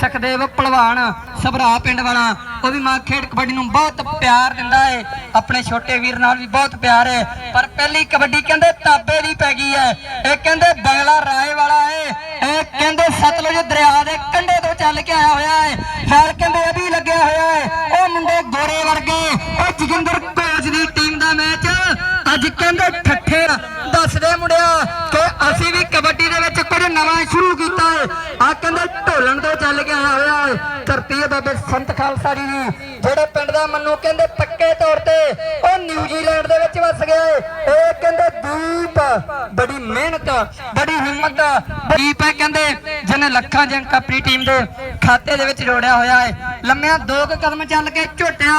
ਸਖਦੇਵ ਪਹਿਲਵਾਨ ਸਭਰਾ ਪਿੰਡ ਵਾਲਾ, ਉਹ ਵੀ ਮਾਂ ਖੇਡ ਕਬੱਡੀ ਨੂੰ ਬਹੁਤ ਪਿਆਰ ਦਿੰਦਾ ਏ। ਆਪਣੇ ਛੋਟੇ ਵੀਰ ਨਾਲ ਵੀ ਬਹੁਤ ਪਿਆਰ ਹੈ ਪਰ ਪਹਿਲੀ ਕਬੱਡੀ ਕਹਿੰਦੇ ਤਾਬੇ ਦੀ ਪੈ ਗਈ ਹੈ ਇਹ ਕਹਿੰਦੇ ਬੰਗਲਾ ਰਾਏ ਵਾਲਾ ਹੈ ਇਹ ਕਹਿੰਦੇ ਸਤਲੁਜ ਦਰਿਆ ਦੇ ਕੰਢੇ ਤੋਂ ਚੱਲ ਕੇ ਆਇਆ ਹੋਇਆ ਹੈ ਨਾਲ ਕਹਿੰਦੇ ਇਹ ਵੀ ਲੱਗਿਆ ਹੋਇਆ ਹੈ ਉਹ ਮੁੰਡੇ ਗੋਰੇ ਵਰਗੇ। ਉਹ ਜਗਿੰਦਰ ਕੋਚ ਦੀ ਟੀਮ ਦਾ ਮੈਚ ਅੱਜ ਕਹਿੰਦੇ ਠੱਠੇ ਦੱਸਦੇ ਮੁੰਡਿਆ ਕਿ ਅਸੀਂ ਵੀ ਕਬੱਡੀ ਦੇ ਵਿੱਚ ਕੁਝ ਨਵਾਂ ਸ਼ੁਰੂ ਕੀਤਾ ਹੈ ਆ ਕਹਿੰਦੇ ਢੋਲਣ ਤੋਂ ਚੱਲ ਕੇ ਆਇਆ ਹੋਇਆ ਹੈ ਧਰਤੀ ਬਾਬੇ ਸੰਤ ਖਾਲਸਾ ਜੀ ਦੀ ਜਿਹੜੇ ਪਿੰਡ ਦਾ ਮੰਨੂ ਕਹਿੰਦੇ ਪੱਕੇ ਤੌਰ ਤੇ, ਉਹ ਨਿਊਜ਼ੀਲੈਂਡ ਦੇ ਵਿੱਚ ਵਸ ਗਿਆ ਇਹ ਕਹਿੰਦੇ ਦੀਪ, ਬੜੀ ਮਿਹਨਤ, ਬੜੀ ਹਿੰਮਤ, ਦੀਪ ਹੈ ਕਹਿੰਦੇ ਜਿਹਨੇ ਲੱਖਾਂ ਦੇ ਆਪਣੀ ਟੀਮ ਦੇ ਖਾਤੇ ਦੇ ਵਿੱਚ ਜੋੜਿਆ ਹੋਇਆ ਹੈ ਲੰਮਿਆਂ ਦੋ ਕੁ ਕਦਮ ਚੱਲ ਕੇ ਝੋਟਿਆ।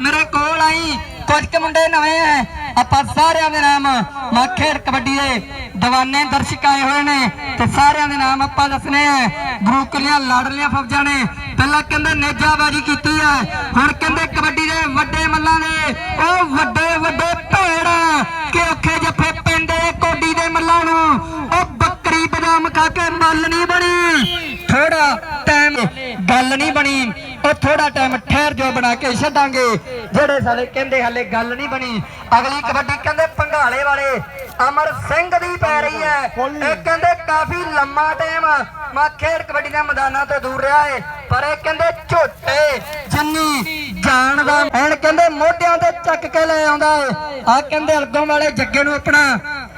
ਮੇਰੇ ਕੋਲ ਆਈ। ਕੁਝ ਕੁ ਮੁੰਡੇ ਨਵੇਂ ਐ ਆਪਾਂ ਸਾਰਿਆਂ ਦੇ ਨਾਮ ਮਾ ਖੇਡ ਕਬੱਡੀ ਦੇ ਦੀਵਾਨੇ ਦਰਸ਼ਕ ਆਏ ਹੋਏ ਨੇ ਤੇ ਸਾਰਿਆਂ ਦੇ ਨਾਮ ਆਪਾਂ ਦੱਸਨੇ ਆ। ਗੁਰੂ ਲਾੜਲੀਆਂ ਲਾਡਲੀਆਂ ਫੌਜਾਂ ਨੇ। ਪਹਿਲਾਂ ਕਹਿੰਦੇ ਨੇਜਾਬਾਜੀ ਕੀਤੀ ਹੈ ਹੁਣ ਕਹਿੰਦੇ ਕਬੱਡੀ ਦੇ ਵੱਡੇ ਮੱਲਾਂ ਦੇ। ਉਹ ਵੱਡੇ ਵੱਡੇ ਭੇੜ ਕਿ ਔਖੇ ਜੱਫੇ ਪੈਂਦੇ ਕੋਡੀ ਦੇ ਮੱਲਾਂ ਨੂੰ। ਉਹ ਬੱਕਰੀ ਬਦਾਮ ਖਾ ਕੇ ਮੱਲ ਨਹੀਂ ਬਣੀ। ਥੋੜਾ ਟਾਈਮ ਗੱਲ ਨਹੀਂ ਬਣੀ। ਉਹ ਥੋੜਾ ਟਾਈਮ ਠਹਿਰ ਜੋ ਬਣਾ ਕੇ ਛੱਡਾਂਗੇ। ਜਿਹੜੇ ਸਾਲੇ ਕਹਿੰਦੇ ਹਲੇ ਗੱਲ ਨਹੀਂ ਬਣੀ, ਅਗਲੀ ਕਬੱਡੀ ਕਹਿੰਦੇ ਪੰਘਾਲੇ ਵਾਲੇ। ਅਮਰ ਸਿੰਘ ਦੀ ਪੈ ਰਹੀ ਹੈ। ਇਹ ਕਹਿੰਦੇ ਕਾਫੀ ਲੰਮਾ ਟਾਈਮ ਮਾ ਖੇਡ ਕਬੱਡੀ ਦੇ ਮੈਦਾਨਾਂ ਤੋਂ ਦੂਰ ਰਿਹਾ ਹੈ ਪਰ ਇਹ ਕਹਿੰਦੇ ਝੋਟੇ ਜੰਨੀ ਜਾਣ ਦਾ ਐਨ ਕਹਿੰਦੇ ਮੋਢਿਆਂ ਤੇ ਚੱਕ ਕੇ ਲੈ ਆਉਂਦਾ ਹੈ ਆ ਕਹਿੰਦੇ ਅਲਗੋਂ ਵਾਲੇ ਜੱਗੇ ਨੂੰ ਆਪਣਾ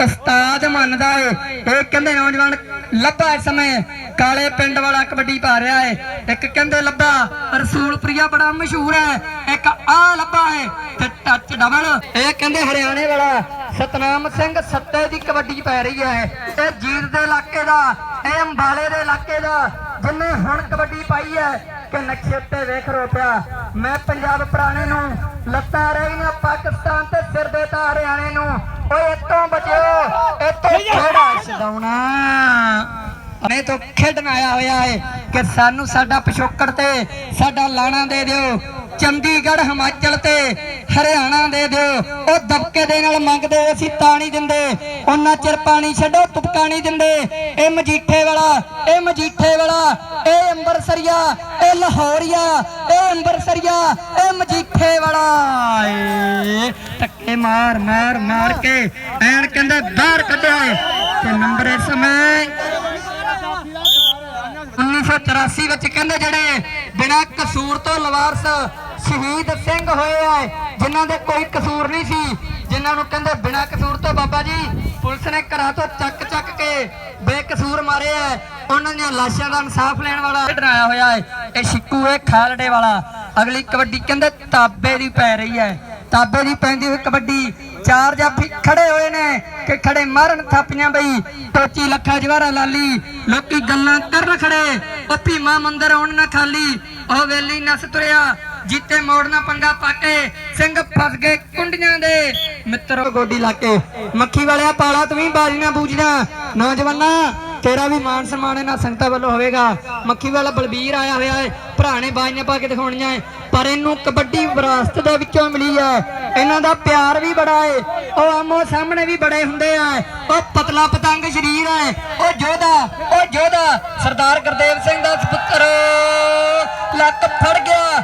ਉਸਤਾਦ ਮੰਨਦਾ ਏ। ਇਹ ਕਹਿੰਦੇ ਨੌਜਵਾਨ ਲੱਭਾ ਇਸ ਸਮੇਂ। ਕਾਲੇ ਪਿੰਡ ਵਾਲਾ ਕਬੱਡੀ ਪਾ ਰਿਹਾ ਏ। ਇੱਕ ਕਹਿੰਦੇ ਲੱਭਾ ਰਸੂਲਪੁਰੀਆ ਬੜਾ ਮਸ਼ਹੂਰ ਹੈ। ਇੱਕ ਆ ਲੱਭਾ ਹੈ ਤੇ ਟੱਚ ਡਬਲ ਇਹ ਕਹਿੰਦੇ ਹਰਿਆਣੇ ਵਾਲਾ ਸਤਨਾਮ ਸਿੰਘ ਸੱਤੇ ਦੀ ਕਬੱਡੀ ਪੈ ਰਹੀ ਹੈ। ਇਹ ਜੀਤ ਦੇ ਇਲਾਕੇ ਦਾ ਇਹ ਅੰਬਾਲੇ ਦੇ ਇਲਾਕੇ ਦਾ ਜਿੰਨੇ ਹੁਣ ਕਬੱਡੀ ਪਾਈ ਹੈ ਕਿ ਨਕਸ਼ੇ ਤੇ ਵੇਖ ਰੋ ਪਿਆ। ਮੈਂ ਪੰਜਾਬ ਪੁਰਾਣੇ ਨੂੰ ਲੱਤਾਂ ਰਹਿ ਗਈਆਂ ਪਾਕਿਸਤਾਨ ਤੇ ਸਿਰ ਦੇ ਤਾਂ ਹਰਿਆਣੇ ਨੂੰ। ਓਏ ਇਤੋਂ ਬਚਿਓ ਇਤੋਂ ਖੇੜਾ ਛਡਾਉਣਾ। ਨੇ ਤੋਂ ਖੇਡਣ ਆਇਆ ਹੋਇਆ ਹੈ ਕਿ ਸਾਨੂੰ ਸਾਡਾ ਪਿਛੋਕੜ ਤੇ ਸਾਡਾ ਲਾਣਾ ਦੇ ਦਿਓ। ਚੰਡੀਗੜ੍ਹ, ਹਿਮਾਚਲ ਤੇ, ਹਰਿਆਣਾ ਦੇ ਦਿਓ। ਉਹ ਦਬਕੇ ਦੇ ਨਾਲ ਮੰਗਦੇ, ਅਸੀਂ ਤਾਂ ਨਹੀਂ ਦਿੰਦੇ। ਉਹਨਾਂ ਚਿਰ ਪਾਣੀ ਛੱਡੋ, ਤੁਪਕਾ ਨਹੀਂ ਦਿੰਦੇ। ਇਹ ਮਜੀਠੇ ਵਾਲਾ, ਇਹ ਮਜੀਠੇ ਵਾਲਾ, ਇਹ ਅੰਬਰਸਰੀਆ ਇਹ ਲਾਹੌਰੀਆ, ਇਹ ਅੰਬਰਸਰੀਆ ਇਹ ਮਜੀਠੇ ਵਾਲਾ। ਧੱਕੇ ਮਾਰ ਮਾਰ ਮਾਰ ਕੇ ਐਨ ਕਹਿੰਦੇ ਬਾਹਰ ਕੱਢਿਆ ਏ। ਤੇ ਨੰਬਰ ਇਸ ਸਮੇਂ 1984 ਵਿੱਚ ਕਹਿੰਦੇ ਜਿਹੜੇ ਬਿਨਾਂ ਕਸੂਰ ਤੋਂ ਲਵਾਰਸ ਸ਼ਹੀਦ ਸਿੰਘ ਹੋਏ ਆ, ਜਿਨ੍ਹਾਂ ਦੇ ਕੋਈ ਕਸੂਰ ਨਹੀਂ ਸੀ, ਜਿਨ੍ਹਾਂ ਨੂੰ ਕਹਿੰਦੇ ਬਿਨਾਂ ਕਸੂਰ ਤੋਂ ਬਾਬਾ ਜੀ, ਪੁਲਿਸ ਨੇ ਘਰਾਂ ਤੋਂ ਚੱਕ ਚੱਕ ਕੇ ਬੇਕਸੂਰ ਮਾਰੇ ਆ। ਉਹਨਾਂ ਦੀਆਂ ਲਾਸ਼ਾਂ ਦਾ ਇਨਸਾਫ ਲੈਣ ਵਾਲਾ ਖੇਡਣ ਹੋਇਆ ਹੈ। ਇਹ ਸ਼ਿੱਕੂ ਹੈ, ਖਾਲੜੇ ਵਾਲਾ। ਅਗਲੀ ਕਬੱਡੀ ਕਹਿੰਦੇ ਤਾਬੇ ਦੀ ਪੈ ਰਹੀ ਹੈ। ਤਾਬੇ ਦੀ ਪੈਂਦੀ ਹੋਈ ਕਬੱਡੀ। ਚਾਰ ਜਾਫੀ ਖੜੇ ਹੋਏ ਨੇ ਕਿ ਖੜੇ ਮਾਰਨ ਥਾਪੀਆਂ ਬਈ। ਟੋਚੀ, ਲੱਖਾ ਜਵਾਰਾ ਲਾਲੀ। ਲੋਕੀ ਗੱਲਾਂ ਕਰਨ ਖੜੇ। ਉਹ ਭੀਮਾ ਮੰਦਰ ਆਉਣ ਨਾ ਖਾਲੀ। ਉਹ ਵੇਲੀ ਨਸ ਤੁਰਿਆ। ਜੀਤੇ ਮੋੜਨਾ ਪੰਗਾ ਪਾਕੇ ਸਿੰਘ ਫਸ ਗਏ ਕੁੰਡੀਆਂ ਦੇ। ਮਿੱਤਰੋ, ਗੋਡੀ ਲਾ ਕੇ। ਮੱਖੀ ਵਾਲਿਆ, ਪਾਲਾ, ਤੂੰ ਵੀ ਬਾਜ਼ੀਆਂ ਬੂਝਣਾ ਨੌਜਵਾਨਾ, ਤੇਰਾ ਵੀ ਮਾਨ ਸਨਮਾਨ ਇਹਨਾਂ ਸੰਗਤਾਂ ਵੱਲੋਂ ਹੋਵੇਗਾ। ਮੱਖੀ ਵਾਲਾ ਬਲਬੀਰ ਆਇਆ ਹੋਇਆ ਹੈ। ਭਰਾ ਨੇ ਬਾਜ਼ੀਆਂ ਪਾ ਕੇ ਦਿਖਾਉਣੀਆਂ ਹੈ। ਪਰ ਇਹਨੂੰ ਕਬੱਡੀ ਵਿਰਾਸਤ ਦੇ ਵਿੱਚੋਂ ਮਿਲੀ ਹੈ। ਇਹਨਾਂ ਦਾ ਪਿਆਰ ਵੀ ਬੜਾ ਹੈ। ਉਹ ਆਮੋ ਸਾਹਮਣੇ ਵੀ ਬੜੇ ਹੁੰਦੇ ਆ। ਉਹ ਪਤਲਾ ਪਤੰਗ ਸ਼ਰੀਰ ਹੈ। ਉਹ ਜੋਧਾ ਉਹ ਜੋਧਾ ਸਰਦਾਰ ਗੁਰਦੇਵ ਸਿੰਘ ਦਾ ਸੁਪੁੱਤਰ ਲੱਕ ਫੜ ਗਿਆ।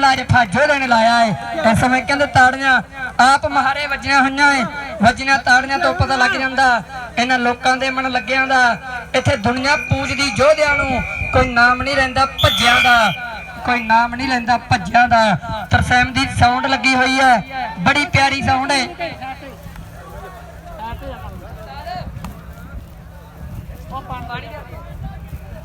ਪਹਿਲਾ ਜੱਫਾ ਜੋਧੇ ਨੇ ਲਾਇਆ ਏ। ਇਸ ਸਮੇਂ ਕਹਿੰਦੇ ਤਾੜੀਆਂ ਆਪ ਮਹਾਰੇ ਵੱਜੀਆਂ ਹੋਈਆਂ ਏ। ਵੱਜੀਆਂ ਤਾੜੀਆਂ ਤੋਂ ਪਤਾ ਲੱਗ ਜਾਂਦਾ ਇਹਨਾਂ ਲੋਕਾਂ ਦੇ ਮਨ ਲੱਗਿਆਂ ਦਾ। ਇੱਥੇ ਦੁਨੀਆ ਪੂਜਦੀ ਜੋਧਿਆਂ ਨੂੰ ਕੋਈ ਨਾਮ ਨਹੀਂ ਰਹਿੰਦਾ ਭੱਜਿਆਂ ਦਾ। ਕੋਈ ਨਾਮ ਨਹੀਂ ਲੈਂਦਾ ਭੱਜਿਆਂ ਦਾ। ਤਰਸੈਮ ਦੀ ਸਾਊਂਡ ਲੱਗੀ ਹੋਈ ਹੈ। ਬੜੀ ਪਿਆਰੀ ਸਾਊਂਡ ਹੈ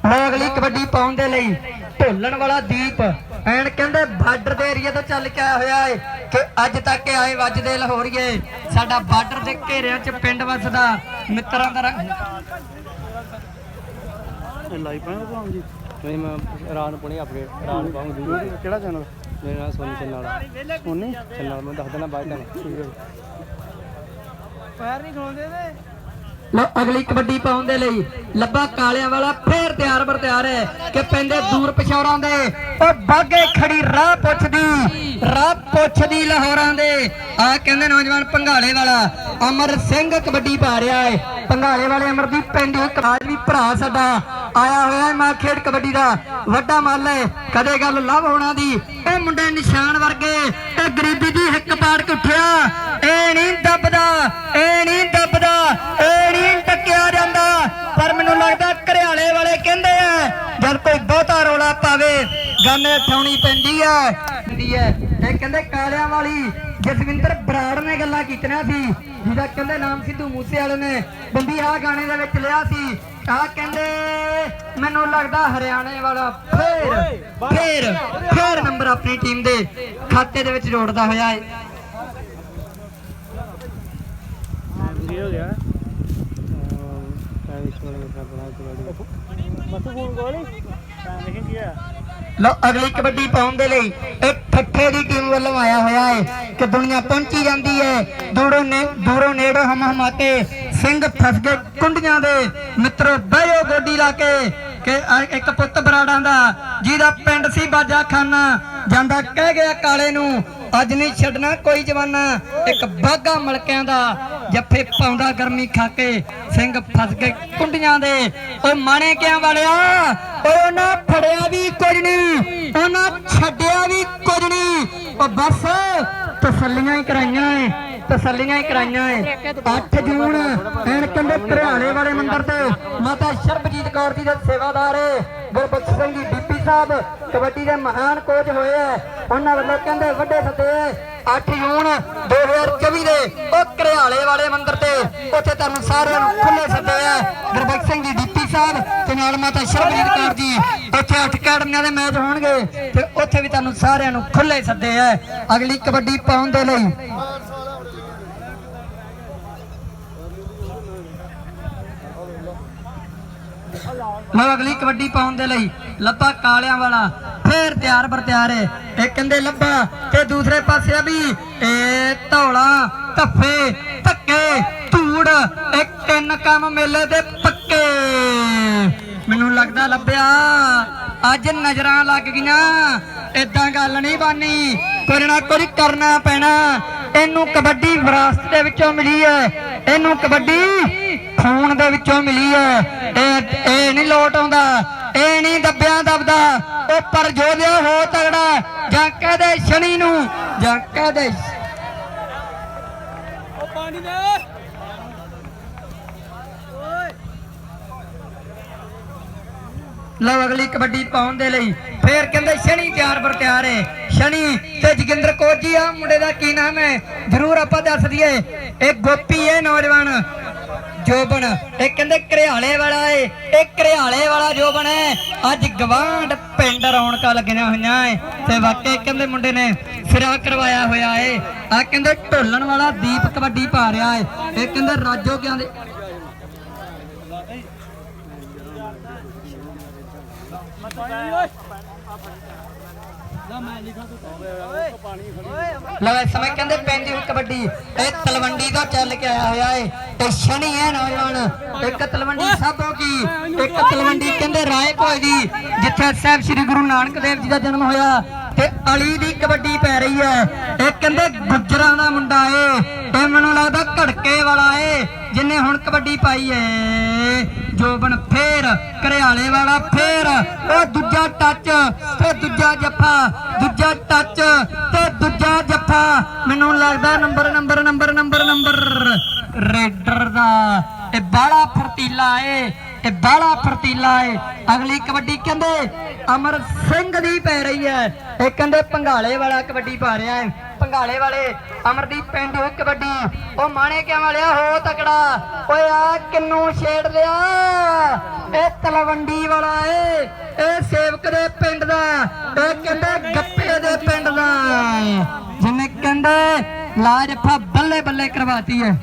ਲੋ ਅਗਲੀ ਕਬੱਡੀ ਪਾਉਣ ਦੇ ਲਈ ਢੋਲਣ ਵਾਲਾ ਦੀਪ। ਐਨ ਕਹਿੰਦੇ ਬਾਰਡਰ ਦੇ ਏਰੀਆ ਤੋਂ ਚੱਲ ਕੇ ਆਇਆ ਹੋਇਆ ਏ ਕਿ ਅੱਜ ਤੱਕ ਆਏ ਵੱਜਦੇ ਲਾਹੌਰੀਏ। ਸਾਡਾ ਬਾਰਡਰ ਦੇ ਘੇਰਿਆਂ 'ਚ ਪਿੰਡ ਵਸਦਾ। ਮਿੱਤਰਾਂ ਦਾ ਰੰਗ ਲਾਈਵ ਪਾਉਂਗੇ ਭਾਂ ਜੀ? ਨਹੀਂ ਮੈਂ ਰਾਤ ਨੂੰ ਪੁਣੇ ਅਪਡੇਟ ਰਾਤ ਨੂੰ ਪਾਉਂਗੀ। YouTube ਕਿਹੜਾ ਚੈਨਲ ਮੇਰੇ ਨਾਲ ਸੋਨੀ ਚੰਨਾਲਾ। ਸੋਨੀ? ਚੰਨਾਲਾ ਮੈਂ ਦੱਸ ਦੇਣਾ ਬਾਅਦ ਤੁਹਾਨੂੰ ਠੀਕ ਹੈ। ਪੈਰ ਨਹੀਂ ਖਲੋਂਦੇ ਤੇ ਲੋ ਅਗਲੀ ਕਬੱਡੀ ਪਾਉਣ ਦੇ ਲਈ ਲੱਭਾ ਕਾਲਿਆਂ ਵਾਲਾ ਫੇਰ ਤਿਆਰ ਬਰ ਤਿਆਰ ਹੈ ਕਿ ਪੈਂਦੇ ਦੂਰ ਪਿਛੌਰਾਂ ਦੇ। ਉਹ ਬਾਗੇ ਖੜੀ ਰਾਹ ਪੁੱਛਦੀ ਰਾਹ ਪੁੱਛਦੀ ਲਾਹੌਰਾਂ ਦੇ। ਆ ਕਹਿੰਦੇ ਨੌਜਵਾਨ ਪੰਘਾਲੇ ਵਾਲਾ ਅਮਰ ਸਿੰਘ ਕਬੱਡੀ ਪਾ ਰਿਹਾ ਹੈ। ਪੰਘਾਲੇ ਵਾਲੇ ਅਮਰਦੀਪ ਪਿੰਡ ਇੱਕ ਵੀ ਭਰਾ ਸਾਡਾ ਆਇਆ ਹੋਇਆ ਹੈ ਮਾਂ ਖੇਡ ਕਬੱਡੀ ਦਾ। ਵੱਡਾ ਮੱਲ ਹੈ, ਕਦੇ ਗੱਲ ਲਵ ਹੋਣਾ ਦੀ। ਇਹ ਮੁੰਡੇ ਨਿਸ਼ਾਨ ਵਰਗੇ ਤੇ ਗਰੀਬੀ ਦੀ ਹਿੱਕ ਪਾੜ ਕੇ ਉੱਠਿਆ। ਇਹ ਨਹੀਂ ਦੱਬਦਾ, ਇਹ ਨਹੀਂ ਦੱਬਦਾ ਇਹ ਨਹੀਂ ਟੱਕਿਆ ਜਾਂਦਾ ਪਰ ਮੈਨੂੰ ਲੱਗਦਾ ਘਰਿਆਲੇ ਵਾਲੇ ਕਹਿੰਦੇ ਆ ਜਦ ਕੋਈ ਬਹੁਤਾ ਰੋਲਾ ਪਾਵੇ ਗਾਨੇ ਠਾਉਣੀ ਪੈਂਦੀ ਆ। ਹੁੰਦੀ ਹੈ ਇਹ ਕਹਿੰਦੇ ਕਾਲਿਆਂ ਵਾਲੀ ਜਸਵਿੰਦਰ ਬਰਾੜ ਨੇ ਗੱਲਾਂ ਕੀਤੀਆਂ ਸੀ ਜਿਹਦਾ ਕਹਿੰਦੇ ਨਾਮ ਸਿੱਧੂ ਮੂਸੇ ਵਾਲੇ ਨੇ ਬੰਦੀ ਆ ਗਾਣੇ ਦੇ ਵਿੱਚ ਲਿਆ ਸੀ। ਆ ਕਹਿੰਦੇ ਮੈਨੂੰ ਲੱਗਦਾ ਹਰਿਆਣੇ ਵਾਲਾ ਫੇਰ ਫੇਰ ਫੇਰ ਨੰਬਰ ਆਪਣੀ ਟੀਮ ਦੇ ਖਾਤੇ ਦੇ ਵਿੱਚ ਜੋੜਦਾ ਹੋਇਆ ਹੈ ਹੋ ਗਿਆ। ਟਾਈਮ ਇਸ ਵਾਲੇ ਦਾ ਫੋਨ ਗੋਲੀ ਤਾਂ ਲੋ ਅਗਲੀ ਕਬੱਡੀ ਪਾਉਣ ਦੇ ਲਈ ਇਹ ਠੱਠੇ ਦੀ ਟੀਮ ਵੱਲੋਂ ਆਇਆ ਹੋਇਆ ਹੈ ਕਿ ਦੁਨੀਆ ਪਹੁੰਚੀ ਜਾਂਦੀ ਹੈ। ਦੂਰੋਂ ਨੇ ਦੂਰੋਂ ਨੇੜੋਂ ਹਮ ਹਮਾਤੇ ਸਿੰਘ ਫਸ ਗਏ ਕੁੰਡੀਆਂ ਦੇ। ਮਿੱਤਰੋ ਬਹਿਓ ਗੋਡੀ ਲਾ ਕੇ ਕਿ ਇੱਕ ਪੁੱਤ ਬਰਾੜਾਂ ਦਾ, ਜਿਹਦਾ ਪਿੰਡ ਸੀ ਬਾਜਾ ਖਾਨਾ, ਜਾਂਦਾ ਕਹਿ ਗਿਆ ਕਾਲੇ ਨੂੰ, ਅੱਜ ਨਹੀਂ ਛੱਡਣਾ ਕੋਈ ਜਵਾਨਾ। ਇੱਕ ਬਾਗਾ ਮਲਕਿਆਂ ਦਾ ਜੱਫੇ ਪਾਉਂਦਾ ਗਰਮੀ ਖਾ ਕੇ, ਸਿੰਘ ਫਸ ਗਏ ਕੁੰਡੀਆਂ ਦੇ। ਉਹ ਮਾਣੇ ਕਿਆਂ ਵਾਲਿਆ? ਉਹਨਾਂ ਫੜਿਆ ਵੀ ਕੁਝ ਨਹੀਂ ਉਹਨਾਂ ਛੱਡਿਆ ਵੀ ਕੁਝ ਨਹੀਂ। ਉਹ ਬਸ ਤਸੱਲੀਆਂ ਹੀ ਕਰਾਈਆਂ ਏ ਤਸੱਲੀਆਂ ਹੀ ਕਰਾਈਆਂ ਏ 8 ਜੂਨ, ਐਨ ਕਹਿੰਦੇ ਘਰਿਆਲੇ ਵਾਲੇ ਮੰਦਿਰ ਤੇ ਮਾਤਾ ਸ਼ਰਬਜੀਤ ਕੌਰ ਜੀ ਦੇ ਸੇਵਾਦਾਰ ਏ ਗੁਰਬਖਸ਼ ਸਿੰਘ ਜੀ, ਡੀਪੀ ਸਾਹਿਬ, ਕਬੱਡੀ ਦੇ ਮਹਾਨ ਕੋਚ ਹੋਏ ਐ। ਉਹਨਾਂ ਵੱਲੋਂ ਕਹਿੰਦੇ ਵੱਡੇ ਸੱਦੇ 8 ਜੂਨ 2024 ਦੇ ਉਹ ਘਰਿਆਲੇ ਵਾਲੇ ਮੰਦਿਰ ਤੇ ਉੱਥੇ ਤੁਹਾਨੂੰ ਸਾਰਿਆਂ ਨੂੰ ਖੁੱਲੇ ਸੱਦੇ ਐ ਗੁਰਬਖਸ਼ ਸਿੰਘ ਜੀ ਡੀਪੀ ਸਾਹਿਬ ਤੇ ਨਾਲ ਮਾਤਾ ਸ਼ਰਬਜੀਤ ਕੌਰ ਜੀ, ਉੱਥੇ 8 ਅਕੈਡਮੀਆਂ ਦੇ ਮੈਚ ਹੋਣਗੇ ਤੇ ਉੱਥੇ ਵੀ ਤੁਹਾਨੂੰ ਸਾਰਿਆਂ ਨੂੰ ਖੁੱਲੇ ਸੱਦੇ ਐ ਅਗਲੀ ਕਬੱਡੀ ਪਾਉਣ ਦੇ ਲਈ। ਮੈਂ ਅਗਲੀ ਕਬੱਡੀ ਪਾਉਣ ਦੇ ਲਈ ਲੱਭਾ ਕਾਲਿਆਂ ਵਾਲਾ। ਫੇਰ ਤਿਆਰ ਬਰ ਤਿਆਰ ਹੈ ਇਹ ਕਹਿੰਦੇ ਲੱਭਾ ਤੇ ਦੂਸਰੇ ਪਾਸੇ ਆ ਵੀ ਇਹ ਧੌਲਾ, ਧੱਫੇ, ਧੱਕੇ, ਧੂੜ, ਇਹ ਤਿੰਨ ਕੰਮ ਮੇਲੇ ਦੇ ਪੱਕੇ। ਮੈਨੂੰ ਲੱਗਦਾ ਲੱਭਿਆ। ਅੱਜ ਨਜ਼ਰਾਂ ਲੱਗ ਗਈਆਂ। ਏਦਾਂ ਗੱਲ ਨਹੀਂ ਬਾਨੀ। ਕੁਝ ਨਾ ਕੁਝ ਕਰਨਾ ਪੈਣਾ। ਇਹਨੂੰ ਕਬੱਡੀ ਵਿਰਾਸਤ ਦੇ ਵਿੱਚੋਂ ਮਿਲੀ ਹੈ। ਇਹਨੂੰ ਕਬੱਡੀ ਖੂਨ ਦੇ ਵਿੱਚੋਂ ਮਿਲੀ ਹੈ। ਇਹ ਇਹ ਨਹੀਂ ਲੋਟ ਆਉਂਦਾ। ਇਹ ਨਹੀਂ ਦੱਬਿਆਂ ਦਬਦਾ ਉਹ ਪਰ ਜੋਧਿਆ ਹੋ ਤਗੜਾ ਜਾਂ ਕਹਦੇ ਸ਼ਨੀ ਨੂੰ ਜਾਂ ਕਹਦੇ ਉਹ ਪਾਣੀ ਦੇ। ਲਓ ਅਗਲੀ ਕਬੱਡੀ ਪਾਉਣ ਦੇ ਲਈ। ਫੇਰ ਕਹਿੰਦੇ ਸ਼ਨੀ ਤਿਆਰ ਬਰ ਤਿਆਰ ਹੈ ਸ਼ਨੀ ਤੇ ਜੋਗਿੰਦਰ ਕੌਰ ਜੀ ਆ ਮੁੰਡੇ ਦਾ ਕੀ ਨਾਮ ਹੈ ਜਰੂਰ ਆਪਾਂ ਦੱਸ ਦਈਏ। ਇਹ ਗੋਪੀ ਹੈ ਨੌਜਵਾਨ। ਜੋਬਨ, ਇਹ ਕਹਿੰਦੇ ਘਰਿਆਲੇ ਵਾਲਾ ਏ, ਇਹ ਘਰਿਆਲੇ ਵਾਲਾ ਜੋਬਨ ਹੈ ਅੱਜ ਗਵਾਂਢ ਪਿੰਡ ਰੌਣਕਾਂ ਲੱਗੀਆਂ ਹੋਈਆਂ ਏ, ਤੇ ਵਾਕਈ ਕਹਿੰਦੇ ਮੁੰਡੇ ਨੇ ਸਿਰਾ ਕਰਵਾਇਆ ਹੋਇਆ ਏ। ਆ ਕਹਿੰਦੇ ਢੋਲਣ ਵਾਲਾ ਦੀਪ ਕਬੱਡੀ ਪਾ ਰਿਹਾ ਏ। ਇਹ ਕਹਿੰਦੇ ਰਾਜੋਗਿਆਂ ਦੇ ਲਓ ਇਸ ਸਮੇਂ ਕਹਿੰਦੇ ਪੈਂਦੀ ਹੋਈ ਕਬੱਡੀ ਇਹ ਤਲਵੰਡੀ ਦਾ ਚੱਲ ਕੇ ਆਇਆ ਹੋਇਆ ਏ ਤੇ ਸ਼ਨੀ ਹੈ ਨੌਜਵਾਨ, ਇੱਕ ਤਲਵੰਡੀ ਸਾਬੋ ਕੀ, ਇੱਕ ਤਲਵੰਡੀ ਕਹਿੰਦੇ ਰਾਏ ਭੋਏ ਦੀ, ਜਿੱਥੇ ਸਾਹਿਬ ਸ੍ਰੀ ਗੁਰੂ ਨਾਨਕ ਦੇਵ ਜੀ ਦਾ ਜਨਮ ਹੋਇਆ ਤੇ ਅਲੀ ਦੀ ਕਬੱਡੀ ਪੈ ਰਹੀ ਹੈ। ਕਹਿੰਦੇ ਗੁੱਜਰਾਂ ਦਾ ਮੁੰਡਾ ਏ ਇਹ ਮੈਨੂੰ ਲੱਗਦਾ ਘੜਕੇ ਵਾਲਾ ਏ, ਜਿਨੇ ਹੁਣ ਕਬੱਡੀ ਪਾਈ ਏ। ਜੋਬਨ ਫੇਰ, ਘਰਿਆਲੇ ਵਾਲਾ ਫੇਰ, ਉਹ ਦੂਜਾ ਟੱਚ ਤੇ ਦੂਜਾ ਜੱਫਾ, ਦੂਜਾ ਟੱਚ ਤੇ ਦੂਜਾ ਜੱਫਾ। ਮੈਨੂੰ ਲੱਗਦਾ number number number number number. Raider ਦਾ, ਇਹ ਬਾੜਾ ਫਰਤੀਲਾ ਏ, ਇਹ ਬਾੜਾ ਫਰਤੀਲਾ ਏ। ਅਗਲੀ ਕਬੱਡੀ ਕਹਿੰਦੇ ਅਮਰ ਸਿੰਘ ਦੀ ਪੈ ਰਹੀ ਹੈ ਇਹ ਕਹਿੰਦੇ ਪੰਘਾਲੇ ਵਾਲਾ ਕਬੱਡੀ ਪਾ ਰਿਹਾ ਹੈ ਪੰਗਾਲੇ ਵਾਲੇ ਅਮਰਦੀਪ ਪਿੰਡ ਕਬੱਡੀ। ਉਹ ਮਾਣੇ ਕਿਆ ਵਾਲਿਆ? ਹੋ ਤਕੜਾ। ਓਏ ਆ ਕਿੰਨੂੰ ਛੇੜ ਲਿਆ? ਇਹ ਤਲਵੰਡੀ ਵਾਲਾ ਏ। ਇਹ ਸੇਵਕ ਦੇ ਪਿੰਡ ਦਾ। ਇਹ ਕਹਿੰਦੇ ਗੱਪੇ ਦੇ ਪਿੰਡ ਦਾ। ਜਿਹਨੇ ਕਹਿੰਦੇ ਲਾਜਫਾ ਬੱਲੇ ਬੱਲੇ ਕਰਵਾਤੀ ਹੈ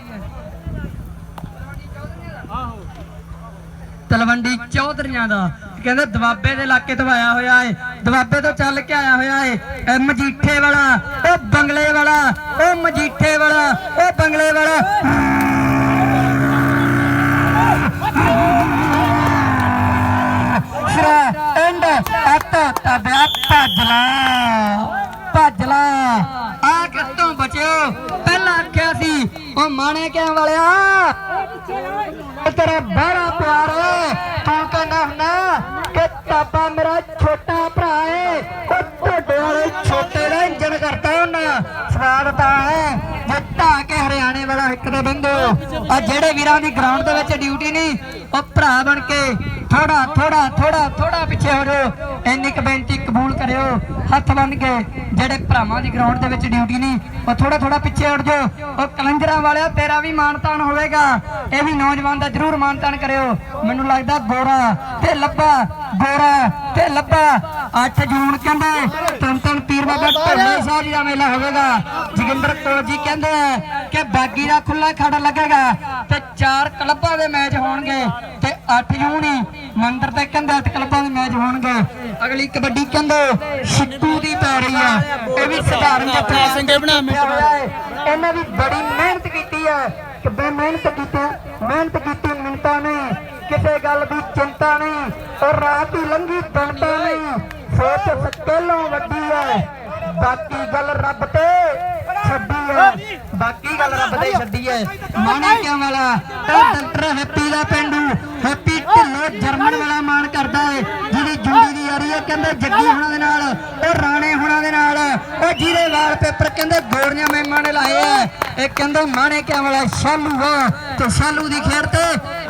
ਤਲਵੰਡੀ ਚੌਧਰੀਆਂ ਦਾ। ਕਹਿੰਦੇ ਦਵਾਬੇ ਦੇ ਇਲਾਕੇ ਤੋਂ ਆਇਆ ਹੋਇਆ ਏ। ਦੁਆਬੇ ਤੋਂ ਚੱਲ ਕੇ ਆਇਆ ਹੋਇਆ ਏ ਮਜੀਠੇ ਵਾਲਾ, ਉਹ ਬੰਗਲੇ ਵਾਲਾ, ਉਹ ਮਜੀਠੇ ਵਾਲਾ, ਉਹ ਬੰਗਲੇ ਵਾਲਾ। ਸ਼ਰਾ ਐਂਡ ਅੱਤਾ ਤਬਿਆ ਭਜਲਾ ਭਜਲਾ। ਆ ਕਿੱਥੋਂ ਬਚਿਓ? ਪਹਿਲਾਂ ਆਖਿਆ ਸੀ, ਉਹ ਮਾਣੇ ਕਿਆਂ ਵਾਲਿਆ? ਤੇਰਾ ਬੜਾ ਪਿਆਰ ਏ ਤੂੰ ਕਹਿੰਦਾ ਹੁੰਦਾ ਕਿ ਤਾਪਾ ਮੇਰਾ ਛੋਟਾ ਭਰਾ ਏ, ਉਹ ਤੁਹਾਡੇ ਵਾਲੇ ਛੋਟੇ ਦਾ ਇੰਜਨ ਕਰਤਾ ਉਹਨਾਂ ਸਵਾਦ ਤਾਂ ਹੈ। ਹਰਿਆਣੇ ਵਾਲਾ ਇੱਕ ਦੇ ਬੰਦੋ। ਆ ਜਿਹੜੇ ਵੀਰਾਂ ਦੀ ਗਰਾਊਂਡ ਦੇ ਵਿੱਚ ਡਿਊਟੀ ਨਹੀਂ ਉਹ ਭਰਾ ਬਣ ਕੇ ਥੋੜਾ ਥੋੜਾ ਥੋੜਾ ਥੋੜਾ ਪਿੱਛੇ ਹੋ ਜਾਓ। ਇੰਨੀ ਕੁ ਬੇਨਤੀ ਕਬੂਲ ਕਰਿਓ। ਹੱਥ ਬੰਨ ਕੇ ਜਿਹੜੇ ਭਰਾਵਾਂ ਦੀ ਗਰਾਊਂਡ ਦੇ ਵਿੱਚ ਡਿਊਟੀ ਨਹੀਂ ਉਹ ਥੋੜਾ ਥੋੜਾ ਪਿੱਛੇ ਹਟ ਜਾਓ। ਉਹ ਕਲੰਜਰਾਂ ਵਾਲਿਆ ਤੇਰਾ ਵੀ ਮਾਨਤਾਨ ਹੋਵੇਗਾ। ਇਹ ਵੀ ਨੌਜਵਾਨ ਦਾ ਜ਼ਰੂਰ ਮਾਨਤਾਨ ਕਰਿਓ। ਮੈਨੂੰ ਲੱਗਦਾ ਗੋਰਾ ਤੇ ਲੱਭਾ ਗੋਰਾ ਤੇ ਲੱਭਾ। 8 ਜੂਨ ਕਹਿੰਦੇ ਤਨ ਤਨ ਪੀਰ ਬਾਬਾ ਢੋਲੇ ਸਾਹਿਬ ਜੀ ਦਾ ਮੇਲਾ ਹੋਵੇਗਾ। ਜੋਗਿੰਦਰ ਕੌਰ ਜੀ ਕਹਿੰਦੇ ਕਿ ਬਾਗੀ ਦਾ ਖੁੱਲਾ ਖੜਾ ਲੱਗੇਗਾ ਤੇ ਚਾਰ ਕਲੱਬਾਂ ਦੇ ਮੈਚ ਹੋਣਗੇ ਤੇ 8 ਜੂਨ ਹੀ ਮੰਦਰ ਤੇ ਕਹਿੰਦੇ ਅੱਠ ਕਲੱਬਾਂ ਦੇ ਮੈਚ ਹੋਣਗੇ। ਅਗਲੀ ਕਬੱਡੀ ਕਹਿੰਦੇ ਸ਼ਿੱਕੂ ਦੀ ਪੈ ਰਹੀ ਆ। ਇਹ ਵੀ ਸਧਾਰਨ ਜੱਫਾ ਸਿੰਘੇ ਬਣਾ। ਇਹਨਾਂ ਵੀ ਬੜੀ ਮਿਹਨਤ ਕੀਤੀ ਹੈ। ਕਿ ਬੇ ਮਿਹਨਤ ਕੀਤੀ? ਮਿਹਨਤ ਕੀਤੀ ਮਿੰਟਾਂ ਨਹੀਂ ਕਿਸੇ ਗੱਲ ਦੀ ਚਿੰਤਾ ਨਹੀਂ। ਔਰ ਰਾਤ ਹੀ ਲੰਘੀ ਦਿਨਤਾ ਨਹੀਂ। ਸੋਚ ਸਕੇਲੋਂ ਵੱਡੀ ਹੈ। ਬਾਕੀ ਗੱਲ ਰੱਬ ਤੇ। ਛੱਡੀ ਹੈ ਬਾਕੀ ਗੱਲ ਰੱਬ ਤੇ ਛੱਡੀ ਹੈ ਮਾਣਾ ਵਾਲਾ ਇਹ ਡਾਕਟਰ ਹੈਪੀ ਦਾ ਪਿੰਡੂ, ਹੈਪੀ ਢਿੱਲੋਂ ਜਰਮਨ ਵਾਲਾ ਮਾਣ ਕਰਦਾ ਹੈ ਜਿਹਦੀ ਜੁੰਡੀ ਦੀ ਯਾਰੀ ਹੈ ਕਹਿੰਦੇ ਜੱਗੀ ਹੁਣਾਂ ਦੇ ਨਾਲ, ਉਹ ਰਾਣੇ ਹੁਣਾਂ ਦੇ ਨਾਲ, ਉਹ ਜਿਹਦੇ ਵਾਲ ਪੇਪਰ ਕਹਿੰਦੇ ਗੋਰੀਆਂ ਮਹਿਮਾਂ ਨੇ ਲਾਏ ਆ। ਇਹ ਕਹਿੰਦੇ, ਮਾਣੇ ਵਾਲਾ ਸ਼ਾਲੂ ਆ। ਤੇ ਸ਼ਾਲੂ ਦੀ ਖੇਡ ਤੇ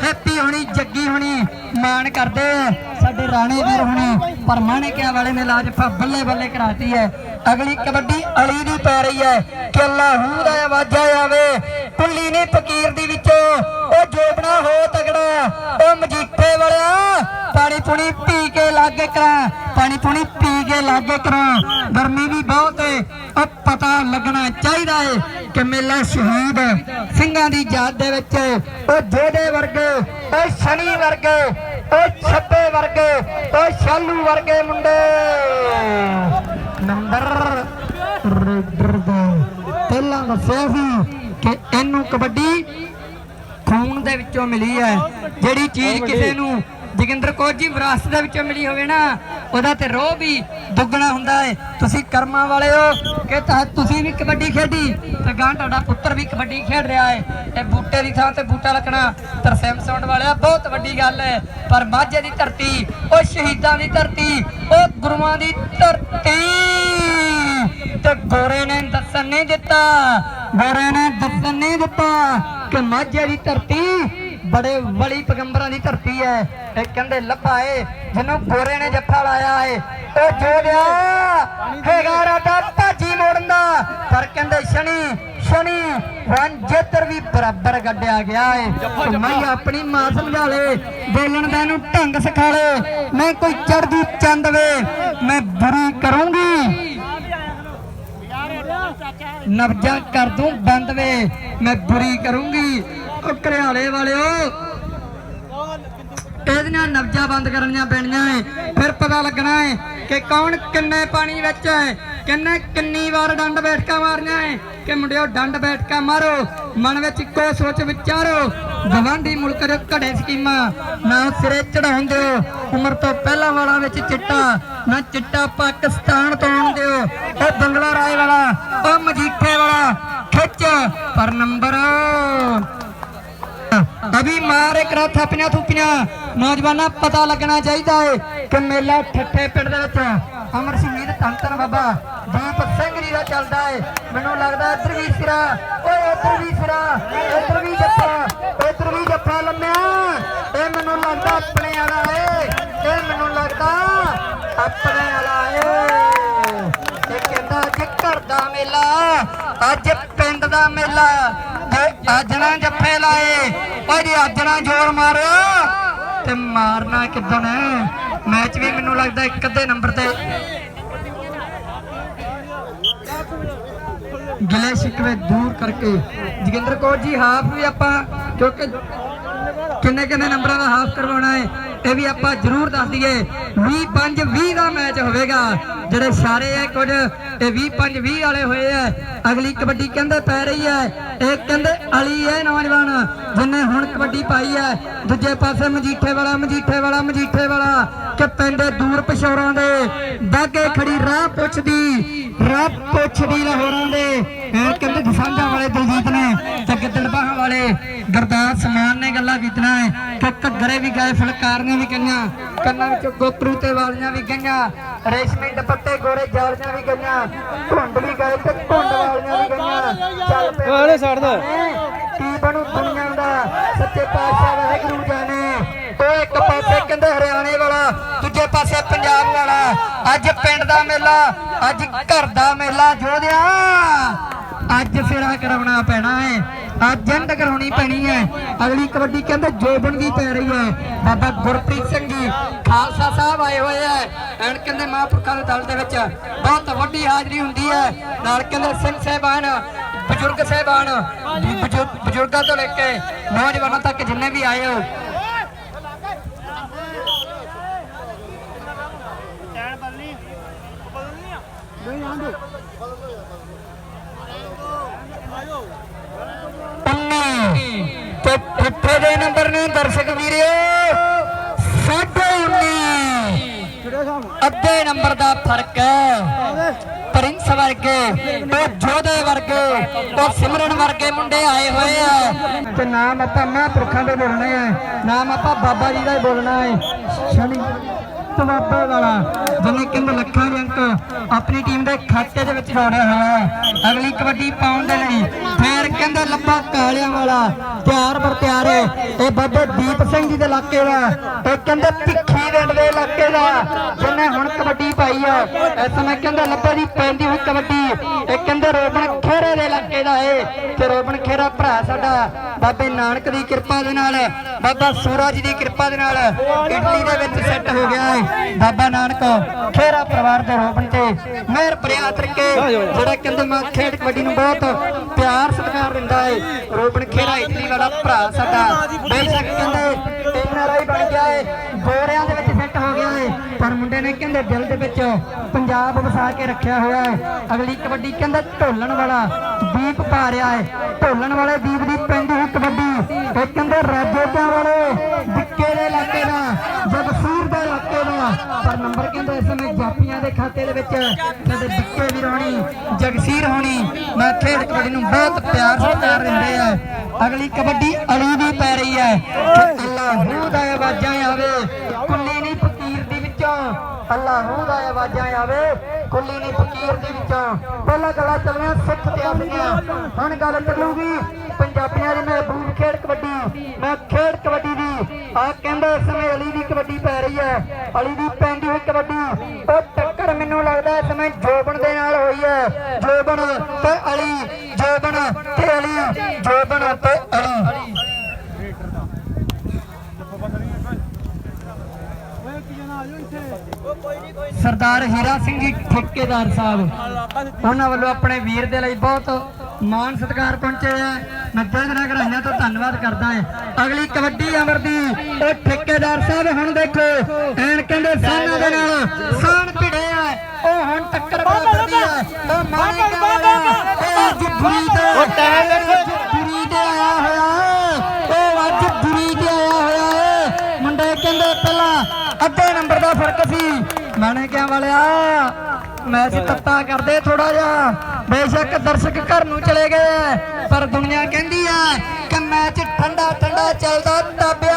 ਹੈਪੀ ਹੁਣੀ, ਜੱਗੀ ਹੁਣੀ ਮਾਣ ਕਰਦੇ ਸਾਡੇ ਰਾਣੇ ਵੀਰ ਹੁਣੀ ਪਰ ਮਾਣੇ ਕਿਆ ਵਾਲੇ ਨੇ ਲਾਜਫਾ ਬੱਲੇ ਬੱਲੇ ਕਰਾਤੀ ਹੈ। ਅਗਲੀ ਕਬੱਡੀ ਅਲੀ ਦੀ ਪੈ ਰਹੀ ਹੈ। ਕਿ ਅੱਲਾਹੂ ਦਾ ਆਵਾਜ਼ਾ ਆਵੇ। ਕੁੱਲੀ ਨਹੀਂ ਫਕੀਰ ਦੀ ਵਿੱਚੋਂ, ਉਹ ਜੋਬਣਾ ਹੋ ਤਗੜਾ ਉਹ ਮਜੀਠੇ ਵਾਲਿਆ ਪਾਣੀ ਪੁਣੀ ਪੀ ਕੇ ਲਾਗੇ ਕਰਾਂ, ਪਾਣੀ ਪੁਣੀ ਪੀ ਕੇ ਲਾਗੇ ਕਰਾਂ। ਗਰਮੀ ਵੀ ਬਹੁਤ ਹੈ ਉਹ ਪਤਾ ਲੱਗਣਾ ਚਾਹੀਦਾ ਹੈ ਕਿ ਮੇਲਾ ਸ਼ਹੀਦ ਸਿੰਘਾਂ ਦੀ ਯਾਦ ਦੇ ਵਿੱਚ ਉਹ ਜੋਧੇ ਵਰਗੇ, ਉਹ ਸ਼ਨੀ ਵਰਗੇ, ਉਹ ਛੱਪੇ ਵਰਗੇ, ਉਹ ਸ਼ਾਲੂ ਵਰਗੇ ਮੁੰਡੇ। ਨੰਬਰ ਰੇਡਰ ਦਾ। ਪਹਿਲਾਂ ਦੱਸਿਆ ਸੀ ਕਿ ਇਹਨੂੰ ਕਬੱਡੀ ਖੂਨ ਦੇ ਵਿੱਚੋਂ ਮਿਲੀ ਹੈ। ਜਿਹੜੀ ਚੀਜ਼ ਕਿਸੇ ਨੂੰ ਜੋਗਿੰਦਰ ਕੌਰ ਜੀ, ਵਿਰਾਸਤ ਦੇ ਵਿੱਚੋਂ ਮਿਲੀ ਹੋਵੇ ਨਾ, ਉਹਦਾ ਤੇ ਰੋਹ ਵੀ ਦੁੱਗਣਾ ਹੁੰਦਾ ਹੈ ਤੁਸੀਂ ਕਰਮਾਂ ਵਾਲੇ ਹੋ, ਕਿ ਤੁਸੀਂ ਵੀ ਕਬੱਡੀ ਖੇਡੀ, ਤੇ ਗਾਂ ਤੁਹਾਡਾ ਪੁੱਤਰ ਵੀ ਕਬੱਡੀ ਖੇਡ ਰਿਹਾ ਹੈ ਇਹ ਬੂਟੇ ਦੀ ਥਾਂ ਤੇ ਬੂਟਾ ਲੱਗਣਾ ਤਰਸੇਮ ਸੌਂਡ ਵਾਲਿਆ, ਬਹੁਤ ਵੱਡੀ ਗੱਲ ਹੈ ਪਰ ਮਾਝੇ ਦੀ ਧਰਤੀ, ਉਹ ਸ਼ਹੀਦਾਂ ਦੀ ਧਰਤੀ, ਉਹ ਗੁਰੂਆਂ ਦੀ ਧਰਤੀ। ਤੇ ਗੋਰੇ ਨੇ ਦੱਸਣ ਨਹੀਂ ਦਿੱਤਾ, ਗੋਰੇ ਨੇ ਦੱਸਣ ਨਹੀਂ ਦਿੱਤਾ ਕਿ ਮਾਝੇ ਦੀ ਧਰਤੀ ਬੜੇ ਵਲੀ ਪੈਗੰਬਰਾਂ ਦੀ ਧਰਤੀ ਹੈ। ਇਹ ਕਹਿੰਦੇ ਲੱਭਾ ਏ ਜਿਹਨੂੰ ਗੋਰੇ ਨੇ ਜੱਫਾ ਲਾਇਆ ਏ। ਉਹ ਜੋੜਿਆ ਹੈਗਾ ਰਾਡਾ ਭਾਜੀ ਮੋੜਨ ਦਾ। ਪਰ ਕਹਿੰਦੇ ਸ਼ਨੀ ਸ਼ਨੀ ਵੰਜੇਤਰ ਵੀ ਬਰਾਬਰ ਗੱਡਿਆ ਗਿਆ ਏ। ਮੈਂ ਆਪਣੀ ਮਾਂ ਸਮਝਾ ਲੈ ਬੋਲਣ ਦਾ ਇਹਨੂੰ ਢੰਗ ਸਿਖਾ ਲੈ ਮੈਂ ਕੋਈ ਚੜਦੀ ਚੰਦ ਵੇ ਮੈਂ ਬੁਰੀ ਕਰੂੰਗੀ। ਨਬਜਾ ਕਰ ਦੂੰ ਬੰਦ ਵੇ ਮੈਂ ਬੁਰੀ ਕਰੂੰਗੀ। ਉਹ ਘਰਿਆਲੇ ਵਾਲਿਓ। ਇਹਦੇ ਨਬਜਾ ਬੰਦ ਕਰਨੀਆਂ ਪੈਣੀਆਂ ਏ। ਫਿਰ ਪਤਾ ਲੱਗਣਾ ਏ ਕਿ ਕੌਣ ਕਿੰਨੇ ਪਾਣੀ ਵਿੱਚ ਹੈ ਕਿੰਨੇ ਕਿੰਨੀ ਵਾਰ ਡੰਡ ਬੈਠਕਾਂ ਮਾਰਨੀਆਂ ਏ। ਕਿ ਮੁੰਡਿਓ, ਡੰਡ ਬੈਠਕਾਂ ਮਾਰੋ, ਮਨ ਵਿੱਚ ਇੱਕੋ ਸੋਚ ਵਿਚਾਰੋ। ਗਵਾਂਢੀ ਮੁਲਕ ਦੇ ਘੜੇ ਸਕੀਮਾਂ, ਨਾ ਸਿਰੇ ਚੜਾਉਣ ਦਿਓ। ਉਮਰ ਤੋਂ ਪਹਿਲਾਂ ਵਾਲਾ ਵਿੱਚ ਚਿੱਟਾ, ਨਾ ਚਿੱਟਾ ਪਾਕਿਸਤਾਨ ਤੋਂ ਆਉਣ ਦਿਓ। ਉਹ ਬੰਗਲਾ ਰਾਏ ਵਾਲਾ, ਉਹ ਮਜੀਠੇ ਵਾਲਾ, ਖਿੱਚ, ਪਰ ਨੰਬਰ ਅਭੀ ਮਾਰੇ ਕਰਾ ਥਾਪੀਆਂ ਥੂਪੀਆਂ। ਨੌਜਵਾਨਾਂ ਪਤਾ ਲੱਗਣਾ ਚਾਹੀਦਾ ਏ ਕਿ ਮੇਲਾ ਠੱਠੇ ਪਿੰਡ ਦੇ ਵਿੱਚ ਅਮਰ ਸ਼ਹੀਦ ਧੰਨ ਬਾਬਾ। ਦੀਪ ਸਿੰਘ ਜੀ ਦਾ ਚੱਲਦਾ ਏ। ਮੈਨੂੰ ਲੱਗਦਾ ਇੱਧਰ ਵੀ ਸਿਰਾ। ਓਏ ਇੱਧਰ ਵੀ ਸਿਰਾ। ਇੱਧਰ ਵੀ ਜੱਫਾ। ਇੱਧਰ ਵੀ ਜੱਫਾ ਲੰਮਿਆ। ਇਹ ਮੈਨੂੰ ਲੱਗਦਾ ਆਪਣੇ ਵਾਲਾ ਏ। ਇਹ ਮੈਨੂੰ ਲੱਗਦਾ ਆਪਣੇ ਵਾਲਾ ਏ। ਇਹ ਕਹਿੰਦਾ ਅੱਜ ਘਰ ਦਾ ਮੇਲਾ ਅੱਜ ਪਿੰਡ ਦਾ ਮੇਲਾ ਤੇ ਅੱਜ ਨਾ ਜੱਫੇ ਲਾਏ। ਓਏ ਜੇ ਅੱਜ ਨਾ ਜ਼ੋਰ ਮਾਰਿਆ ਤੇ ਮਾਰਨਾ ਕਿੱਦਣ ਮੈਚ ਵੀ ਮੈਨੂੰ ਲੱਗਦਾ ਇੱਕ ਅੱਧੇ ਨੰਬਰ ਤੇ। ਗਿਲੇ ਸ਼ਿਕਵੇ ਦੂਰ ਕਰਕੇ। ਜੋਗਿੰਦਰ ਕੌਰ ਜੀ, ਹਾਫ ਵੀ ਆਪਾਂ ਕਿਉਂਕਿ ਕਿੰਨੇ ਕਿੰਨੇ ਨੰਬਰਾਂ ਦਾ ਹਾਫ ਕਰਵਾਉਣਾ ਹੈ? ਇਹ ਵੀ ਆਪਾਂ ਜ਼ਰੂਰ ਦੱਸ ਦਈਏ 20 5 20 ਦਾ ਮੈਚ ਹੋਵੇਗਾ। ਜਿਹੜੇ ਸਾਰੇ ਹੈ ਕੁਝ, ਇਹ 20 5 20 ਵਾਲੇ ਹੋਏ ਆ। ਅਗਲੀ ਕਬੱਡੀ ਕਹਿੰਦੇ ਪੈ ਰਹੀ ਹੈ। ਇਹ ਕਹਿੰਦੇ ਅਲੀ ਹੈ ਨੌਜਵਾਨ, ਜਿਨੇ ਹੁਣ ਕਬੱਡੀ ਪਾਈ ਹੈ। ਦੂਜੇ ਪਾਸੇ ਮਜੀਠੇ ਵਾਲਾ ਮਜੀਠੇ ਵਾਲਾ ਮਜੀਠੇ ਵਾਲਾ ਕਿ ਪਿੰਡ ਦੂਰ ਪਸ਼ੌਰਾਂ ਦੇ, ਬਾਗੇ ਖੜੀ ਰਾਹ ਪੁੱਛਦੀ ਰਾਹ ਪੁੱਛਦੀ ਲਾਹੌਰਾਂ ਦੇ। ਇਹ ਕਹਿੰਦੇ ਦਸਾਂਝਾ ਵਾਲੇ ਦਲਜੀਤ ਨੇ ਤੇ ਗਿੱਦੜਬਾਹਾਂ ਵਾਲੇ ਗੁਰਦਾਸ ਮਾਨ ਨੇ ਗੱਲਾਂ ਕੀਤੀਆਂ ਕਿ ਘੱਗਰੇ ਵੀ ਗਏ ਫਲਕਾਰੀਆਂ ਵੀ ਗਈਆਂ ਕੰਨਾਂ ਵਿੱਚ ਗੋਪਰੂ ਤੇ ਵਾਲੀਆਂ ਵੀ ਗਈਆਂ ਰੇਸ਼ਮੀ ਦੁਪੱਟੇ ਗੋਰੇ ਜਾਲੀਆਂ ਵੀ ਗਈਆਂ ਧੁੰਡ ਵੀ ਗਏ ਤੇ ਧੁੰਡ ਵਾਲੀਆਂ ਵੀ ਗਈਆਂ। ਚੱਲ ਪਏ ਵਾਲੇ ਛੱਡ ਦੋ। ਕੀ ਬਣੂ ਦੁਨੀਆ ਦਾ? ਸੱਚੇ ਪਾਤਸ਼ਾਹ ਵਾਹਿਗੁਰੂ ਜਾਣੇ। ਉਹ ਇੱਕ ਪਾਸੇ ਕਹਿੰਦੇ ਹਰਿਆਣੇ ਵਾਲਾ ਦੂਜੇ ਪਾਸੇ ਪੰਜਾਬ ਵਾਲਾ। ਅੱਜ ਪਿੰਡ ਦਾ ਮੇਲਾ ਅੱਜ ਘਰ ਦਾ ਮੇਲਾ ਜੋਧਿਆ। ਅੱਜ ਫੇਰਾ ਕਰਾਉਣਾ ਪੈਣਾ ਹੈ ਅੱਜ ਜੰਡ ਕਰਾਉਣੀ ਪੈਣੀ ਹੈ। ਅਗਲੀ ਕਬੱਡੀ ਕਹਿੰਦੇ ਜੋਬਨ ਦੀ ਪੈ ਰਹੀ ਹੈ। ਬਾਬਾ ਗੁਰਪ੍ਰੀਤ ਸਿੰਘ ਜੀ, ਖਾਲਸਾ ਸਾਹਿਬ ਆਏ ਹੋਏ ਹੈ। ਐਨ ਕਹਿੰਦੇ ਮਹਾਂਪੁਰਖਾਂ ਦੇ ਦਲ ਦੇ ਵਿੱਚ ਬਹੁਤ ਵੱਡੀ ਹਾਜ਼ਰੀ ਹੁੰਦੀ ਹੈ। ਨਾਲ ਕਹਿੰਦੇ ਸਿੰਘ ਸਾਹਿਬਾਨ, ਬਜ਼ੁਰਗ ਸਾਹਿਬਾਨ ਬਜ਼ੁਰਗਾਂ ਤੋਂ ਲੈ ਕੇ ਨੌਜਵਾਨਾਂ ਤੱਕ ਜਿੰਨੇ ਵੀ ਆਏ ਹੋ। ਚੈਨ ਬਦਲਣੀ ਤੇ ਠੱਠੇ ਦੇ ਨੰਬਰ ਨੇ ਦਰਸ਼ਕ ਵੀਰਿਓ ਸਾਢੇ 19 ਕਿਹੜੇ ਸਾਹਮ ਅੱਧੇ ਨੰਬਰ ਦਾ ਫ਼ਰਕ ਹੈ। ਪ੍ਰਿੰਸ ਵਰਗੇ, ਉਹ ਜੋਧੇ ਵਰਗੇ, ਉਹ ਸਿਮਰਨ ਵਰਗੇ ਮੁੰਡੇ ਆਏ ਹੋਏ ਆ। ਤੇ ਨਾਮ ਆਪਾਂ ਮਹਾਂਪੁਰਖਾਂ ਦੇ ਬੋਲਣੇ ਆ। ਨਾਮ ਆਪਾਂ ਬਾਬਾ ਜੀ ਦਾ ਹੀ ਬੋਲਣਾ ਹੈ। ਸ਼ਨੀ ਤਵਾਬੇ ਵਾਲਾ, ਜਿਹਨੇ ਕਹਿੰਦੇ ਲੱਖਾਂ ਦੇ ਆਪਣੀ ਟੀਮ ਦੇ ਖਾਤੇ ਦੇ ਵਿੱਚ ਜੋੜਿਆ ਹੋਇਆ ਹੈ। ਅਗਲੀ ਕਬੱਡੀ ਪਾਉਣ ਦੇ ਲਈ ਫੇਰ ਕਹਿੰਦਾ ਲੱਭਾ ਕਾਲਿਆਂ ਵਾਲਾ ਤਿਆਰ ਬਰ ਇਹ ਬਾਬੇ ਦੀਪ ਸਿੰਘ ਜੀ ਦੇ ਇਲਾਕੇ ਦਾ ਇਹ ਕਹਿੰਦੇ ਭਿੱਖੀ ਪਿੰਡ ਦੇ ਇਲਾਕੇ ਦਾ ਜਿਹਨੇ ਹੁਣ ਕਬੱਡੀ ਪਾਈ ਆ। ਇਸ ਸਮੇਂ ਕਹਿੰਦੇ ਲੱਭੇ ਦੀ ਪੈਂਦੀ ਹੋਈ ਕਬੱਡੀ। ਇਹ ਕਹਿੰਦੇ ਰੋਬਨ ਖੇਰੇ ਦੇ ਇਲਾਕੇ ਦਾ ਏ। ਤੇ ਰੋਬਨ ਖੇਰਾ ਭਰਾ ਸਾਡਾ ਬਾਬੇ ਨਾਨਕ ਦੀ ਕਿਰਪਾ ਦੇ ਨਾਲ ਬਾਬਾ ਸੂਰਜ ਦੀ ਕਿਰਪਾ ਦੇ ਨਾਲ ਇਟਲੀ ਦੇ ਵਿੱਚ ਸੈੱਟ ਹੋ ਗਿਆ ਹੈ ਬਾਬਾ ਨਾਨਕ ਖੇਰਾ ਪਰਿਵਾਰ ਦੇ ਰੋਬਣ ਤੇ। ਮਿਹਰ ਭਰਿਆ ਤਰੀਕੇ। ਜਿਹੜਾ ਕਹਿੰਦੇ ਮੈਂ ਖੇਡ ਕਬੱਡੀ ਨੂੰ ਬਹੁਤ ਪਿਆਰ ਸਤਿਕਾਰ ਦਿੰਦਾ ਹੈ। ਰੋਬਨ ਖੇਰਾ ਇਟਲੀ ਵਾਲਾ ਭਰਾ ਸਾਡਾ। ਬੇਸ਼ੱਕ ਕਹਿੰਦੇ ਐਨਆਰਆਈ ਬਣ ਗਿਆ ਹੈ। ਗੋਰਿਆਂ ਦੇ ਵਿੱਚ ਫਿੱਟ ਹੋ ਗਿਆ ਹੈ। ਪਰ ਮੁੰਡੇ ਨੇ ਕਹਿੰਦੇ ਦਿਲ ਦੇ ਵਿੱਚ ਪੰਜਾਬ ਵਸਾ ਕੇ ਰੱਖਿਆ ਹੋਇਆ ਹੈ। ਅਗਲੀ ਕਬੱਡੀ ਕਹਿੰਦੇ ਢੋਲਣ ਵਾਲਾ ਦੀਪ ਪਾ ਰਿਹਾ ਹੈ। ਢੋਲਣ ਵਾਲੇ ਦੀਪ ਦੀ ਪੈਂਦੀ ਹੋਈ ਕਬੱਡੀ। ਇਹ ਕਹਿੰਦੇ ਰਾਜੋਟਾਂ ਵਾਲੇ ਦਿੱਕੇ ਦੇ ਇਲਾਕੇ ਦਾ, ਜਗਸੀਰ ਦੇ ਇਲਾਕੇ ਦਾ। ਪਰ ਨੰਬਰ ਕਹਿੰਦੇ ਦੇ ਖਾਤੇ ਦੇ ਵਿੱਚ ਕਹਿੰਦੇ ਦਿੱਕੇ ਵੀ ਜਗਸੀਰ ਹੋਣੀ, ਮੈਂ ਖੇਡ ਕਬੱਡੀ ਨੂੰ ਬਹੁਤ ਪਿਆਰ ਸਤਿਕਾਰ ਦਿੰਦੇ ਆ। ਅਗਲੀ ਕਬੱਡੀ ਅਲੀ ਦੀ ਪੈ ਰਹੀ ਹੈ। ਕਿ ਅੱਲਾਹੂ ਦਾ ਆਵਾਜ਼ਾਂ ਆਵੇ, ਕੁੱਲੀ ਨਹੀਂ ਫਕੀਰ ਦੀ ਵਿੱਚੋਂ। ਅੱਲਾਹੂ ਦਾ ਆਵਾਜ਼ਾਂ ਆਵੇ, ਕੁੱਲੀ ਨਹੀਂ ਫਕੀਰ ਦੀ ਵਿੱਚੋਂ। ਪਹਿਲਾਂ ਗੱਲਾਂ ਚੱਲੀਆਂ, ਸਿੱਖ ਤੇ ਆਪਣੀਆਂ। ਹੁਣ ਗੱਲ ਚੱਲੂਗੀ, ਪੰਜਾਬੀਆਂ ਦੀ ਮਹਿਬੂਬ ਖੇਡ ਕਬੱਡੀ। ਮੈਂ ਖੇਡ ਕਬੱਡੀ ਦੀ ਆ ਕਹਿੰਦੇ ਸਮੇਂ ਅਲੀ ਕਬੱਡੀ ਪੈ ਰਹੀ ਹੈ। ਅਲੀ ਦੀ ਪੈਂਦੀ ਹੋਈ ਕਬੱਡੀ। ਉਹ ਟੱਕਰ ਮੈਨੂੰ ਲੱਗਦਾ ਇਸ ਸਮੇਂ ਜੋਬਨ ਦੇ ਨਾਲ ਹੋਈ ਹੈ। ਜੋਬਨ ਤੇ ਅਲੀ, ਜੋਬਨ ਤੇ ਅਲੀ, ਜੋਬਨ ਤੇ ਅਲੀ। ਸਰਦਾਰ ਹੀਰਾ ਸਿੰਘ ਜੀ, ਠੇਕੇਦਾਰ ਸਾਹਿਬ। ਉਹਨਾਂ ਵੱਲੋਂ ਆਪਣੇ ਵੀਰ ਦੇ ਲਈ ਬਹੁਤ ਮਾਣ ਸਤਿਕਾਰ ਪਹੁੰਚੇ ਆ। ਮੈਂ ਦੀਆਂ ਕਢਾਈਆਂ ਤੋਂ ਧੰਨਵਾਦ ਕਰਦਾ ਹਾਂ ਅਗਲੀ ਕਬੱਡੀ ਅਮਰ ਦੀ ਉਹ ਠੇਕੇਦਾਰ ਸਾਹਿਬ ਹੁਣ ਦੇਖੋ ਐਨ ਕਹਿੰਦੇ ਸਾਨਾਂ ਦੇ ਨਾਲ ਸਾਨ ਭਿੜੇ ਆ। ਉਹ ਹੁਣ ਟੱਕਰ ਆ। ਉਹ ਉਹ ਅੱਜ ਆਇਆ ਹੋਇਆ। ਉਹ ਅੱਜ ਆਇਆ ਮੁੰਡੇ ਕਹਿੰਦੇ ਪਹਿਲਾਂ ਅੱਧੇ ਨੰਬਰ ਦਾ ਫ਼ਰਕ ਸੀ। ਮਾਣੇ ਕਿਆ ਵਾਲਿਆ ਮੈਚ ਤੱਤਾ ਕਰਦੇ ਥੋੜਾ ਜਿਹਾ। ਬੇਸ਼ੱਕ ਦਰਸ਼ਕ ਘਰ ਨੂੰ ਚਲੇ ਗਏ ਐ, ਪਰ ਦੁਨੀਆ ਕਹਿੰਦੀ ਐ ਕਿ ਮੈਚ ਠੰਡਾ ਠੰਡਾ ਚੱਲਦਾ ਤਾਬਿਆ।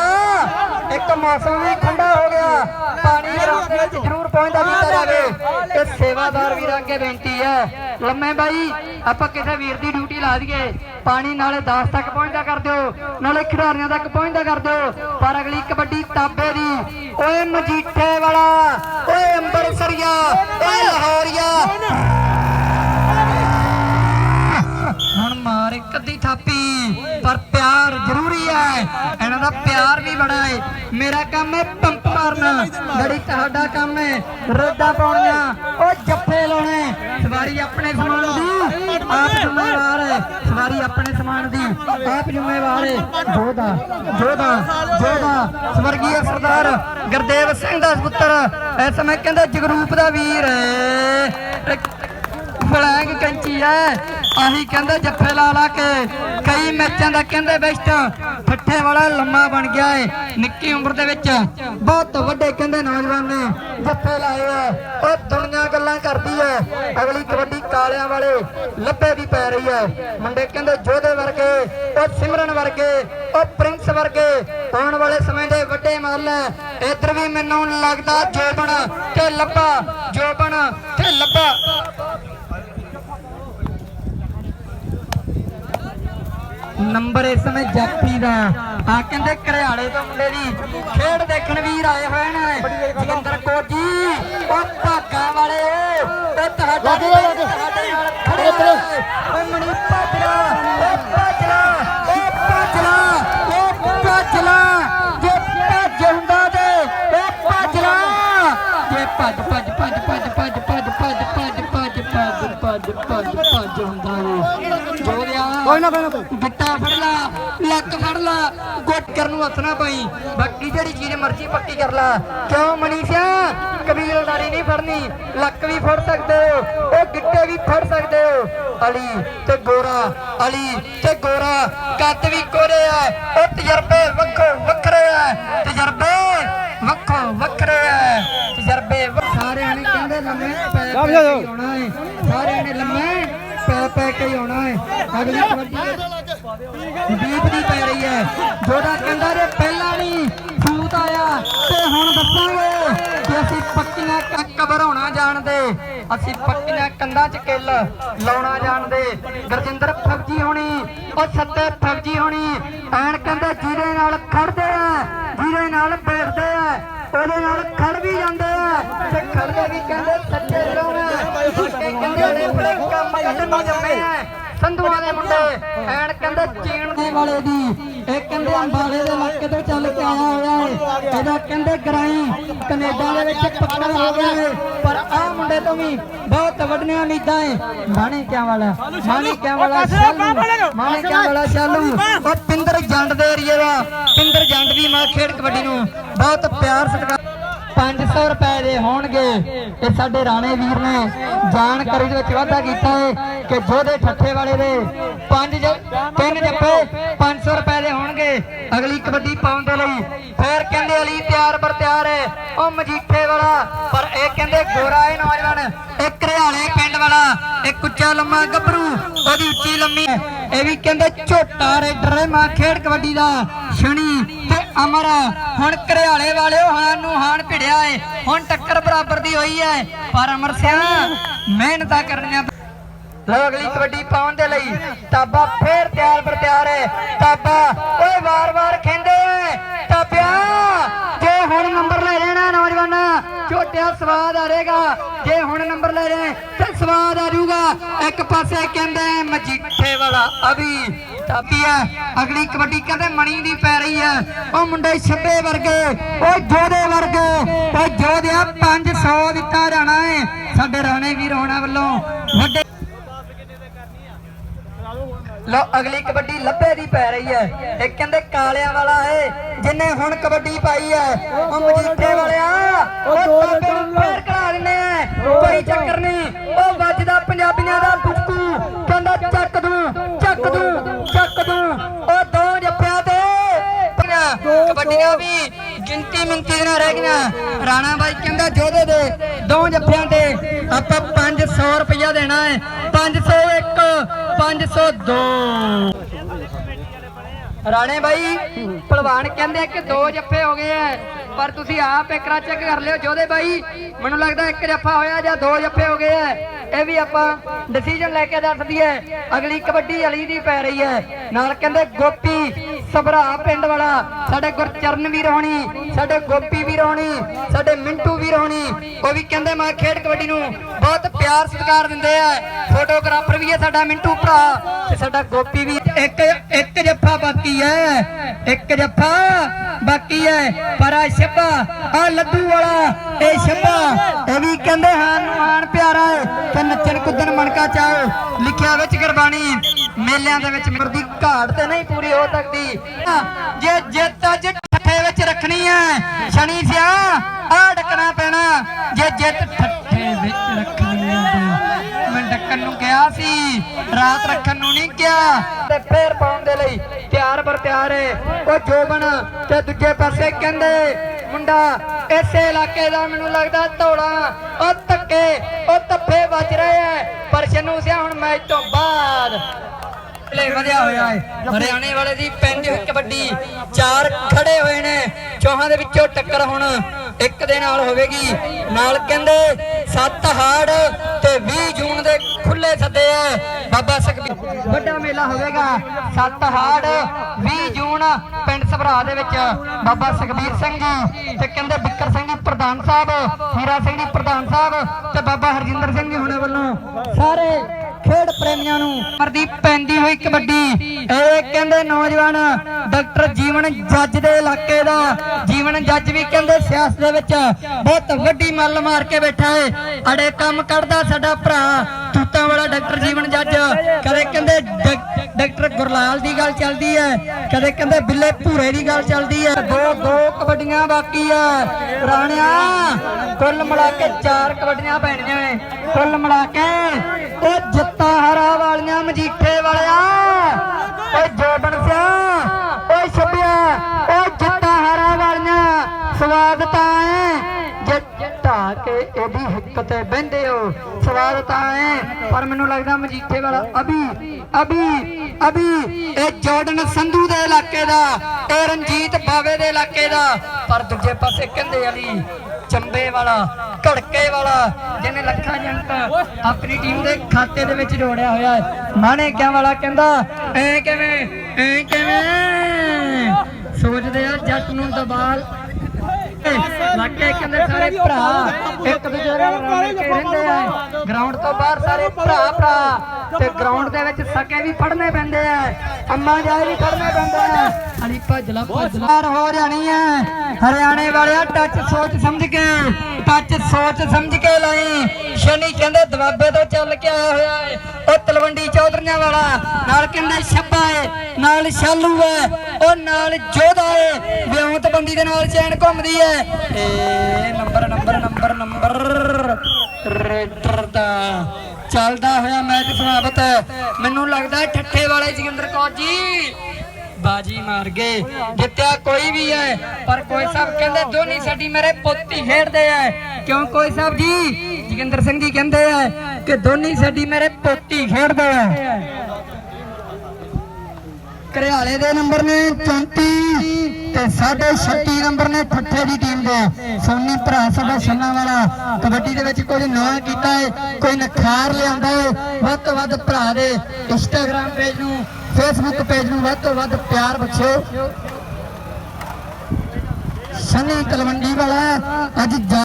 ਇੱਕ ਮੌਸਮ ਵੀ ਠੰਡਾ ਹੋ ਗਿਆ। ਪਾਣੀ ਰਸਤੇ ਵਿੱਚ ਜ਼ਰੂਰ ਪਹੁੰਚਦਾ ਕੀਤਾ ਜਾਵੇ ਇਹ ਸੇਵਾਦਾਰ ਵੀਰਾਂ ਅੱਗੇ ਬੇਨਤੀ ਹੈ ਲੰਮੇ ਬਾਈ ਆਪਾਂ ਕਿਸੇ ਵੀਰ ਦੀ ਡਿਊਟੀ ਲਾ ਦਈਏ। ਪਾਣੀ ਨਾਲੇ 10 ਤੱਕ ਪਹੁੰਚਦਾ ਕਰ ਦਿਓ। ਨਾਲੇ ਖਿਡਾਰੀਆਂ ਤੱਕ ਪਹੁੰਚਦਾ ਕਰ ਦਿਓ। ਪਰ ਅਗਲੀ ਕਬੱਡੀ ਤਾਬੇ ਦੀ ਓਏ ਮਜੀਠੇ ਵਾਲਾ ਓਏ ਅੰਬਰਸਰੀਆ ਓਏ ਲਾਹੌਰੀਆ। ਪਿਆਰ ਵੀ ਮੇਰਾ ਕੰਮ ਹੈ ਪੰਪ ਮਾਰਨਾ। ਜਿਹੜੀ ਤੁਹਾਡਾ ਕੰਮ ਹੈ ਰੋਦਾ ਪਾਉਣੀਆਂ, ਉਹ ਜੱਫੇ ਲਾਉਣੇ। ਸਵਾਰੀ ਆਪਣੇ ਸਮਾਨ ਦੀ, ਆਪ ਜ਼ਿੰਮੇਵਾਰ ਹੈ ਸਵਾਰੀ ਆਪਣੇ ਸਮਾਨ ਦੀ, ਆਪ ਜ਼ਿੰਮੇਵਾਰ ਹੈ ਜੋਧਾ ਜੋਧਾ ਜੋਧਾ ਸਵਰਗੀय ਸਰਦਾਰ ਗੁਰਦੇਵ ਸਿੰਘ ਦਾ ਪੁੱਤਰ, ਇਸ ਸਮੇਂ ਕਹਿੰਦੇ ਜਗਰੂਪ ਦਾ ਵੀਰ ਹੈ ਫਲੈਗ ਕੰਚੀ ਐ ਆਹੀ ਕਹਿੰਦੇ ਜੱਫੇ ਲਾ ਲਾ ਕੇ ਕਈ ਮੈਚਾਂ ਦਾ ਕਹਿੰਦੇ ਬੈਸਟ ਠੱਠੇ ਵਾਲਾ ਲੰਮਾ ਬਣ ਗਿਆ ਏ, ਨਿੱਕੀ ਉਮਰ ਦੇ ਵਿੱਚ। ਬਹੁਤ ਵੱਡੇ ਕਹਿੰਦੇ ਨੌਜਵਾਨ ਨੇ ਜੱਫੇ ਲਾਏ ਐ ਉਹ ਦੁਨੀਆ ਗੱਲਾਂ ਕਰਦੀ ਐ ਅਗਲੀ ਕਬੱਡੀ ਕਾਲਿਆਂ ਵਾਲੇ ਲੱਭੇ ਵੀ ਪੈ ਰਹੀ ਐ ਮੁੰਡੇ ਕਹਿੰਦੇ ਜੋਧੇ ਵਰਗੇ, ਉਹ ਸਿਮਰਨ ਵਰਗੇ, ਉਹ ਪ੍ਰਿੰਸ ਵਰਗੇ। ਆਉਣ ਵਾਲੇ ਸਮੇਂ ਦੇ ਵੱਡੇ ਮੱਲ ਐ ਇੱਧਰ ਵੀ ਮੈਨੂੰ ਲੱਗਦਾ ਜੋਬਣ ਤੇ ਲੱਭਾ ਜੋਬਣ ਤੇ ਲੱਭਾ। ਨੰਬਰ ਇਸ ਸਮੇਂ ਜੱਪੀ ਦਾ ਆ ਕਹਿੰਦੇ ਘਰਿਆਲੇ ਤੋਂ ਮੁੰਡੇ ਦੀ ਖੇਡ ਦੇਖਣ ਵੀਰ ਆਏ ਹੋਏ ਨੇ ਜਗਿੰਦਰ ਕੋਜੀ ਉਹ ਭਾਗਾ ਵਾਲੇ ਤੇ ਤੁਹਾਡਾ ਤੁਹਾਡੇ ਨਾਲ ਖੜੇ ਹੋਏ। ਓਏ ਮਣੀ ਭੱਜਲਾ ਓ ਭੱਜਲਾ ਓ ਭੱਜਲਾ ਓ ਭੱਜਲਾ ਜੇ ਭੱਜ ਹੁੰਦਾ ਤੇ ਓ ਭੱਜਲਾ ਜੇ ਭੱਜ ਭੱਜ ਭੱਜ ਭੱਜ ਭੱਜ ਭੱਜ ਭੱਜ ਭੱਜ ਭੱਜ ਭੱਜ ਭੱਜ ਭੱਜ ਭੱਜ ਹੁੰਦਾ ਏ ਜੋਰਿਆ ਕੋਈ ਨਾ ਕੋਈ ਨਾ ਗਿੱਟਾ ਫੜ ਲਾ ਲੱਕ ਫੜ ਲਾ ਗੁੱਟ ਕਰਨ ਨੂੰ ਹੱਥ ਨਾ ਪਾਈ। ਬਾਕੀ ਜਿਹੜੀ ਚੀਜ਼ ਮਰਜ਼ੀ ਪੱਕੀ ਕਰ ਲਾ। ਕਿਉਂ ਮਨੀਸ਼ਾ? ਕਬੀਲਦਾਰੀ ਨਹੀਂ ਫੜਨੀ ਲੱਕ ਵੀ ਫੜ ਸਕਦੇ ਹੋ ਉਹ ਗਿੱਟੇ ਵੀ ਫੜ ਸਕਦੇ ਹੋ। ਅਲੀ ਤੇ ਗੋਰਾ ਅਲੀ ਤੇ ਗੋਰਾ ਕੱਦ ਵੀ ਕੋਰੇ ਆ ਉਹ ਤਜਰਬੇ ਵੱਖੋ ਵੱਖਰੇ ਆ ਤਜਰਬੇ ਵੱਖੋ ਵੱਖਰੇ ਆ ਤਜਰਬੇ ਸਾਰਿਆਂ ਨੇ ਕਹਿੰਦੇ ਲੰਮੇ ਪੈ ਕੇ ਆਉਣਾ ਹੈ ਸਾਰਿਆਂ ਨੇ ਲੰਮੇ ਪੈ ਪੈ ਕੇ ਹੀ ਆਉਣਾ ਹੈ। ਅਗਲੀ ਕਬੱਡੀ ਦੀਪ ਦੀ ਪੈ ਰਹੀ ਹੈ। ਜੋੜਾ ਕਹਿੰਦਾ ਜੇ ਪਹਿਲਾਂ ਨਹੀਂ ਫੂਤ ਆਇਆ ਤੇ ਹੁਣ ਦੱਸਾਂਗੇ ਕਿ ਅਸੀਂ ਪੱਕੀਆਂ ਕ- ਜਾਣਦੇ। ਅਸੀਂ ਪੱਕੀਆਂ ਕੰਧਾਂ 'ਚ ਕਿੱਲ ਲਾਉਣਾ ਜਾਣਦੇ। ਗੁਰਜਿੰਦਰ ਫੌਜੀ ਹੋਣੀ, ਉਹ ਸੱਤੇ ਫੌਜੀ ਹੋਣੀ, ਐਨ ਕਹਿੰਦੇ ਜਿਹਦੇ ਨਾਲ ਖੜਦੇ ਆ ਜਿਹਦੇ ਨਾਲ ਬੈਠਦੇ ਆ। ਉਹਦੇ ਨਾਲ ਖੜ ਵੀ ਜਾਂਦੇ ਆ। ਤੇ ਖੜਦੇ ਵੀ ਕਹਿੰਦੇ ਸੱਚੇ ਰਹੋਣਾ ਤੇ ਕਹਿੰਦੇ ਬੜੇ ਕੰਮ ਕੱਢਣ ਨੂੰ ਜੰਮੇ ਆ। ਸੰਧੂਆਂ ਦੇ ਮੁੰਡੇ। ਐਨ ਕਹਿੰਦੇ ਚੀਣ ਦੇ ਵਾਲੇ ਦੀ। ਇਹ ਕਹਿੰਦੇ ਅੰਬਾਲੇ ਦੇ ਇਲਾਕੇ ਤੋਂ ਚੱਲ ਕੇ ਆਇਆ ਹੋਇਆ ਹੈ ਇਹਦਾ ਕਹਿੰਦੇ ਗਰਾਈ ਕੈਨੇਡਾ ਦੇ ਵਿੱਚ ਪੱਕਾ ਹੋ ਗਿਆ ਹੈ ਪਰ ਆਹ ਮੁੰਡੇ ਤੋਂ ਵੀ ਬਹੁਤ ਵੱਡੀਆਂ ਉਮੀਦਾਂ ਹੈ ਮਾਣਿਕਿਆਂ ਵਾਲਾ? ਮਾਣਿਕਿਆਂ ਵਾਲਾ? ਸ਼ਾਲੂ। ਮਾਣਿਕਿਆਂ ਵਾਲਾ। ਸ਼ਾਲੂ? ਉਹ ਪਿੰਦਰ ਜੰਡ ਦੇ ਏਰੀਏ ਦਾ। ਪਿੰਦਰ ਜੰਡ ਦੀ ਮਾਂ ਖੇਡ ਕਬੱਡੀ ਨੂੰ ਬਹੁਤ ਪਿਆਰ ਸਤਿਕਾਰ 500 ਰੁਪਏ ਦੇ ਹੋਣਗੇ। ਇਹ ਸਾਡੇ ਰਾਣੇ ਵੀਰ ਨੇ ਜਾਣਕਾਰੀ ਦੇ ਵਿੱਚ ਵਾਧਾ ਕੀਤਾ ਹੈ ਕਿ ਜੋਧੇ ਠੱਠੇ ਵਾਲੇ ਦੇ ਪੰਜ ਤਿੰਨ ਜੱਫੇ 500 ਰੁਪਏ ਦੇ ਹੋਣਗੇ। ਅਗਲੀ ਕਬੱਡੀ ਪਾਉਣ ਦੇ ਲਈ ਫੇਰ ਕਹਿੰਦੇ ਅਲੀ ਤਿਆਰ ਪਰ ਤਿਆਰ ਹੈ। ਉਹ ਮਜੀਠੇ ਵਾਲਾ, ਪਰ ਇਹ ਕਹਿੰਦੇ ਗੋਰਾ ਹੈ ਨੌਜਵਾਨ ਇਹ ਘਰਿਆਲੇ ਪਿੰਡ ਵਾਲਾ, ਇੱਕ ਉੱਚਾ ਲੰਮਾ ਗੱਭਰੂ, ਉਹਦੀ ਉੱਚੀ ਲੰਮੀ ਇਹ ਵੀ ਕਹਿੰਦੇ ਝੋਟਾ ਰੇਡਰ ਹੈ, ਮਾਂ ਖੇਡ ਕਬੱਡੀ ਦਾ। ਸ਼ਨੀ ਅਮਰ, ਹੁਣ ਘਰਿਆਲੇ ਵਾਲਿਓ ਹਾਨ ਨੂੰ ਹਾਨ ਭਿੜਿਆ ਏ। ਹੁਣ ਟੱਕਰ ਬਰਾਬਰ ਦੀ ਹੋਈ ਹੈ ਪਰ ਅਮਰ ਸਿਆ, ਮਿਹਨਤਾਂ ਕਰਨੀਆਂ ਲਓ ਅਗਲੀ ਕਬੱਡੀ ਪਾਉਣ ਦੇ ਲਈ। ਤਾਬਾ ਫੇਰ ਤਿਆਰ ਪਰ ਤਿਆਰ ਹੈ ਤਾਬਾ, ਓਏ ਵਾਰ-ਵਾਰ ਖੇਂਦੇ ਐ ਤਾਬਿਆ, ਜੇ ਹੁਣ ਨੰਬਰ ਲੈ ਲੈਣਾ ਨੌਜਵਾਨਾ, ਝੋਟਿਆ ਸਵਾਦ ਆ ਰਹੇਗਾ। ਜੇ ਹੁਣ ਨੰਬਰ ਲੈ ਲੈ ਤੇ ਸਵਾਦ ਆ ਜਾਊਗਾ। ਇੱਕ ਪਾਸੇ ਕਹਿੰਦਾ ਮਜੀਠੇ ਵਾਲਾ ਅਭੀ। ਤਾਬੀ ਹੈ ਅਗਲੀ ਕਬੱਡੀ ਕਹਿੰਦੇ ਮਣੀ ਦੀ ਪੈ ਰਹੀ ਹੈ ਉਹ ਮੁੰਡੇ ਛੱਬੇ ਵਰਗੇ, ਉਹ ਜੋਧੇ ਵਰਗੇ, ਉਹ ਜੋਧਿਆ 500 ਦਿੱਤਾ ਜਾਣਾ ਹੈ ਸਾਡੇ ਰਾਣੇ ਵੀਰ ਹੋਣਾ ਵੱਲੋਂ ਵੱਡੇ ਲੋ ਅਗਲੀ ਕਬੱਡੀ ਲੱਭੇ ਦੀ ਪੈ ਰਹੀ ਹੈ ਇਹ ਕਹਿੰਦੇ ਕਾਲਿਆਂ ਵਾਲਾ ਏ, ਜਿੰਨੇ ਹੁਣ ਕਬੱਡੀ ਪਾਈ ਹੈ ਉਹ ਮਜੀਠੇ ਵਾਲਿਆ, ਉਹ ਤਾਬੇ ਨੂੰ ਫੇਰ ਕਰਾ ਦਿੰਦੇ ਆ ਕੋਈ ਚੱਕਰ ਨਹੀਂ। ਉਹ ਵੱਜਦਾ ਪੰਜਾਬੀਆਂ ਦਾ ਬੁੱਕੂ ਕਹਿੰਦਾ ਚੱਕ ਦੂੰ ਚੱਕ ਦੂੰ ਚੱਕ ਦੂੰ। ਉਹ ਦੋ ਜੱਫਿਆਂ ਤੇ। ਕਬੱਡੀਆਂ ਵੀ ਗਿਣਤੀ ਮਿੰਤੀ ਦੀਆਂ ਰਹਿ ਗਈਆਂ। ਰਾਣਾ ਬਾਈ ਕਹਿੰਦਾ ਜੋਧੇ ਦੇ ਦੋ। ਜੱਫਿਆਂ ਤੇ ਆਪਾਂ 500 ਰੁਪਇਆ ਦੇਣਾ ਹੈ। 501 502 ਰਾਣੇ ਬਾਈ ਪਹਿਲਵਾਨ ਕਹਿੰਦੇ ਕਿ ਦੋ ਜੱਫੇ ਹੋ ਗਏ ਐ ਪਰ ਤੁਸੀਂ ਆਪ ਇਕਰਾ ਚੈੱਕ ਕਰ ਲਿਓ। ਜੋਧੇ ਬਾਈ ਮੈਨੂੰ ਲੱਗਦਾ ਇੱਕ ਜੱਫਾ ਹੋਇਆ ਜਾਂ ਦੋ ਜੱਫੇ ਹੋ ਗਏ ਐ ਇਹ ਵੀ ਆਪਾਂ ਡਿਸੀਜਨ ਲੈ ਕੇ ਦੱਸ ਦਈਏ, ਅਗਲੀ ਕਬੱਡੀ ਅਲੀ ਦੀ ਪੈ ਰਹੀ ਹੈ। ਨਾਲ ਕਹਿੰਦੇ ਗੋਪੀ ਸਭਰਾ ਪਿੰਡ ਵਾਲਾ, ਸਾਡੇ ਗੁਰਚਰਨ ਵੀਰ ਹੋਣੀ, ਸਾਡੇ ਗੋਪੀ ਵੀਰ ਹੋਣੀ, ਸਾਡੇ ਮਿੰਟੂ ਵੀਰ ਹੋਣੀ, ਉਹ ਵੀ ਕਹਿੰਦੇ ਮੈਂ ਖੇਡ ਕਬੱਡੀ ਨੂੰ ਬਹੁਤ ਪਿਆਰ ਸਤਿਕਾਰ ਦਿੰਦੇ ਆ। ਫੋਟੋਗ੍ਰਾਫਰ ਵੀ ਹੈ ਸਾਡਾ ਮਿੰਟੂ ਭਰਾ ਤੇ ਸਾਡਾ ਗੋਪੀ ਵੀ ਇੱਕ ਇੱਕ ਜੱਫਾ ਬਾਕੀ ਹੈ ਇੱਕ ਜੱਫਾ ਬਾਕੀ ਹੈ ਪਰ ਆ ਛੱਬਾ ਆ ਲੱਡੂ ਵਾਲਾ, ਇਹ ਛੱਬਾ ਇਹ ਵੀ ਕਹਿੰਦੇ ਹਾਂ ਨੂੰ ਪਿਆਰਾ ਹੈ ਤੇ ਨੱਚਣ ਕੁੱਦਣ ਮਣਕਾ ਚਾਹੋ ਲਿਖਿਆ ਵਿੱਚ ਗੁਰਬਾਣੀ, ਮੇਲਿਆਂ ਦੇ ਵਿੱਚ ਮਰਦੀ ਘਾਟ ਤੇ ਨਹੀਂ ਪੂਰੀ ਹੋ ਸਕਦੀ। ਜੇ ਜਿੱਤ ਅੱਜ ਠੱਠੇ ਵਿੱਚ ਰੱਖਣੀ ਹੈ ਸ਼ਨੀ ਸਿਆ ਆ ਡੱਕਣਾ ਪੈਣਾ। ਜੇ ਜਿੱਤ ਠੱਠੇ ਵਿੱਚ ਰੱਖਣੀ ਹੈ ਮੈਂ ਡੱਕਣ ਨੂੰ ਕਿਹਾ ਸੀ, ਰਾਤ ਰੱਖ ਨੂੰ ਤੇ ਫੇਰ ਪਾਉਣ ਦੇ ਲਈ ਤਿਆਰ ਬਰ ਤਿਆਰ ਹੈ। ਉਹ ਜੋਬਨ ਤੇ ਦੂਜੇ ਪਾਸੇ ਕਹਿੰਦੇ, ਮੁੰਡਾ, ਇਸੇ ਇਲਾਕੇ ਦਾ ਮੈਨੂੰ ਲੱਗਦਾ ਧੌੜਾ ਉਹ ਧੱਕੇ, ਉਹ ਤੱਫੇ ਵੱਜ ਰਹੇ ਐ ਪਰ ਸ਼ਨੂ ਸਿਆ, ਹੁਣ ਮੈਚ ਤੋਂ ਬਾਅਦ ਪਲੇ ਵਧਿਆ ਹੋਇਆ ਹੈ। ਹਰਿਆਣੇ ਵਾਲੇ ਦੀ ਪੈਂਦੀ ਹੋਈ ਕਬੱਡੀ। ਚਾਰ ਖੜੇ ਹੋਏ ਨੇ। ਚੌਹਾਂ ਦੇ ਵਿੱਚੋਂ ਟੱਕਰ ਹੁਣ ਇੱਕ ਦੇ ਨਾਲ ਹੋਵੇਗੀ। ਨਾਲ ਕਹਿੰਦੇ ਸੱਤ ਹਾੜ ਤੇ 20 ਜੂਨ ਦੇ ਖੁੱਲੇ ਸੱਦੇ ਐ ਬਾਬਾ ਸੁਖਬੀਰ ਵੱਡਾ ਮੇਲਾ ਹੋਵੇਗਾ। ਸੱਤ ਹਾੜ 20 ਜੂਨ ਪਿੰਡ ਸਭਰਾ ਦੇ ਵਿੱਚ। ਬਾਬਾ ਸੁਖਬੀਰ ਸਿੰਘ ਜੀ ਤੇ ਕਹਿੰਦੇ ਬਿੱਕਰ ਸਿੰਘ ਜੀ ਪ੍ਰਧਾਨ ਸਾਹਿਬ, ਹੀਰਾ ਸਿੰਘ ਜੀ ਪ੍ਰਧਾਨ ਸਾਹਿਬ ਤੇ ਬਾਬਾ ਹਰਜਿੰਦਰ ਸਿੰਘ ਜੀ ਹੁਣੇ ਵੱਲੋਂ ਸਾਰੇ ਖੇਡ ਪ੍ਰੇਮੀਆਂ ਨੂੰ ਪਰਦੀ ਪੈਂਦੀ ਹੋਈ ਕਬੱਡੀ। ਇਹ ਕਹਿੰਦੇ ਨੌਜਵਾਨ ਡਾਕਟਰ ਜੀਵਨ ਜੱਜ ਦੇ ਇਲਾਕੇ ਦਾ। ਜੀਵਨ ਜੱਜ ਵੀ ਕਹਿੰਦੇ ਸਿਆਸਤ ਦੇ ਵਿੱਚ ਬਹੁਤ ਵੱਡੀ ਮੱਲ ਮਾਰ ਕੇ ਬੈਠਾ ਏ। ਅੜੇ ਕੰਮ ਕੱਢਦਾ ਸਾਡਾ ਭਰਾ, ਤੂਤਾਂ ਵਾਲਾ ਡਾਕਟਰ ਜੀਵਨ ਜੱਜ। ਕਦੇ ਕਹਿੰਦੇ ਡਾਕਟਰ ਗੁਰਲਾਲ ਦੀ ਗੱਲ ਚੱਲਦੀ ਹੈ, ਕਦੇ ਕਹਿੰਦੇ ਬਿੱਲੇ ਭੂਰੇ ਦੀ ਗੱਲ ਚੱਲਦੀ ਹੈ। ਦੋ ਦੋ ਕਬੱਡੀਆਂ ਬਾਕੀ ਹੈ। ਰਾਣਿਆ, ਕੁੱਲ ਮਿਲਾ ਕੇ ਚਾਰ ਕਬੱਡੀਆਂ ਪੈਣੀਆਂ ਨੇ। ਕੁੱਲ ਮਿਲਾ ਕੇ ਉਹ ਜਿੱਤਾ ਹਰਾ ਵਾਲੀਆਂ ਮਜੀਠੇ ਵਾਲਿਆ ਓਏ ਜੋਬਨ ਸਿਆ ਓਏ ਛੱਬਿਆ ਓਏ ਜਿੱਤਾ ਹਰਾ ਵਾਲੀਆਂ। ਸਵਾਦ ਤਾਂ ਢਾ ਕੇ ਇਹਦੀ ਹਿੱਕ ਤੇ ਬਹਿੰਦੇ ਹੋ। ਸਵਾਦ ਤਾਂ ਹੈ, ਪਰ ਮੈਨੂੰ ਲੱਗਦਾ ਮਜੀਠੇ ਵਾਲਾ ਅਭੀ ਅਭੀ ਅਭੀ, ਇਹ ਜੋਰਡਨ ਸੰਧੂ ਦੇ ਇਲਾਕੇ ਦਾ, ਇਹ ਰਣਜੀਤ ਬਾਵੇ ਦੇ ਇਲਾਕੇ ਦਾ। ਪਰ ਦੂਜੇ ਪਾਸੇ ਕਹਿੰਦੇ ਅਲੀ ਚੰਬੇ ਵਾਲਾ, ਘੜਕੇ ਵਾਲਾ, ਜਿਹਨੇ ਲੱਖਾਂ ਜੰਟ ਆਪਣੀ ਟੀਮ ਦੇ ਖਾਤੇ ਦੇ ਵਿੱਚ ਜੋੜਿਆ ਹੋਇਆ ਹੈ। ਮਾਣੇ ਕਿਆ ਵਾਲਾ ਕਹਿੰਦਾ, ਐ ਕਿਵੇਂ ਐ ਕਿਵੇਂ? ਸੋਚਦੇ ਆ ਜੱਟ ਨੂੰ ਦਬਾਲ ਲੱਗੇ ਕਹਿੰਦੇ ਸਾਰੇ ਭਰਾ ਇੱਕ ਦੂਜੇ ਨਾਲ ਰਲ ਕੇ ਰਹਿੰਦੇ ਆ। ਗਰਾਊਂਡ ਤੋਂ ਬਾਹਰ ਸਾਰੇ ਭਰਾ ਭਰਾ। ਤੇ ਗਰਾਊਂਡ ਦੇ ਵਿੱਚ ਸਕੇ ਵੀ ਫੜਨੇ ਪੈਂਦੇ ਆ। ਅੰਮਾ ਜਾਏ ਵੀ ਫੜਨੇ ਪੈਂਦੇ ਆ। ਅਲੀ ਭੱਜਲਾ ਭੱਜਲਾ। ਹੋ ਜਾਣੀ ਹੈ ਹਰਿਆਣੇ ਵਾਲਿਆ ਟੱਚ ਸੋਚ ਸਮਝ ਕੇ ਟੱਚ ਸੋਚ ਸਮਝ ਕੇ ਲਾਈ। ਸ਼ਨੀ ਕਹਿੰਦੇ ਦਵਾਬੇ ਤੋਂ ਚੱਲ ਕੇ ਆਇਆ ਹੋਇਆ ਹੈ ਉਹ ਤਲਵੰਡੀ ਚੌਧਰੀਆਂ ਵਾਲਾ ਨਾਲ ਕਹਿੰਦੇ ਛੱਬਾ ਹੈ ਨਾਲ ਸ਼ਾਲੂ ਹੈ ਉਹ ਨਾਲ ਜੋਧਾ ਹੈ ਵਿਉਂਤ ਬੰਦੀ ਦੇ ਨਾਲ ਚੈਨ ਘੁੰਮਦੀ ਹੈ ਏ number number number number. Raider ਦਾ ਚੱਲਦਾ ਹੋਇਆ ਮੈਚ ਸਮਾਪਤ। ਮੈਨੂੰ ਲੱਗਦਾ ਹੈ ਠੱਠੇ ਵਾਲੇ ਜਗਿੰਦਰ ਕੌਰ ਜੀ ਬਾਜੀ ਮਾਰ ਗਏ। ਜਿੱਤਿਆ ਕੋਈ ਵੀ ਹੈ, ਪਰ ਕੋਈ ਸਾਹਿਬ ਕਹਿੰਦੇ ਦੋਨੀ ਸਾਡੀ ਮੇਰੇ ਪੁੱਤ ਹੀ ਖੇਡਦੇ ਆ। ਕਿਉਂ ਕੋਈ ਸਾਹਿਬ ਜੀ? ਜਗਿੰਦਰ ਸਿੰਘ ਜੀ ਕਹਿੰਦੇ ਆ ਕਿ ਦੋਨੀ ਸਾਡੀ ਮੇਰੇ ਪੁੱਤ ਹੀ ਖੇਡਦੇ ਆ। ਘਰਿਆਲੇ ਦੇ ਨੰਬਰ ਨੇ 34 ਤੇ 36 ਨੰਬਰ ਨੇ ਠੱਠੇ ਦੀ ਟੀਮ ਦੇ। ਸੋਨੀ ਭਰਾ ਸਾਡਾ ਛੰਨਾ ਵਾਲਾ, ਕਬੱਡੀ ਦੇ ਵਿੱਚ ਕੁਝ ਨਵਾਂ ਕੀਤਾ ਹੈ, ਕੋਈ ਨਖਾਰ ਲਿਆਂਦਾ ਹੈ, ਵੱਧ ਤੋਂ ਵੱਧ ਭਰਾ ਦੇ ਇੰਸਟਾਗ੍ਰam ਪੇਜ ਨੂੰ ਫੇਸਬੁੱਕ ਪੇਜ ਨੂੰ ਵੱਧ ਤੋਂ ਵੱਧ ਪਿਆਰ ਬਖਸ਼ੋ ਸਨੀ ਤਲਵੰਡੀ ਵਾਲਾ, ਅੱਜ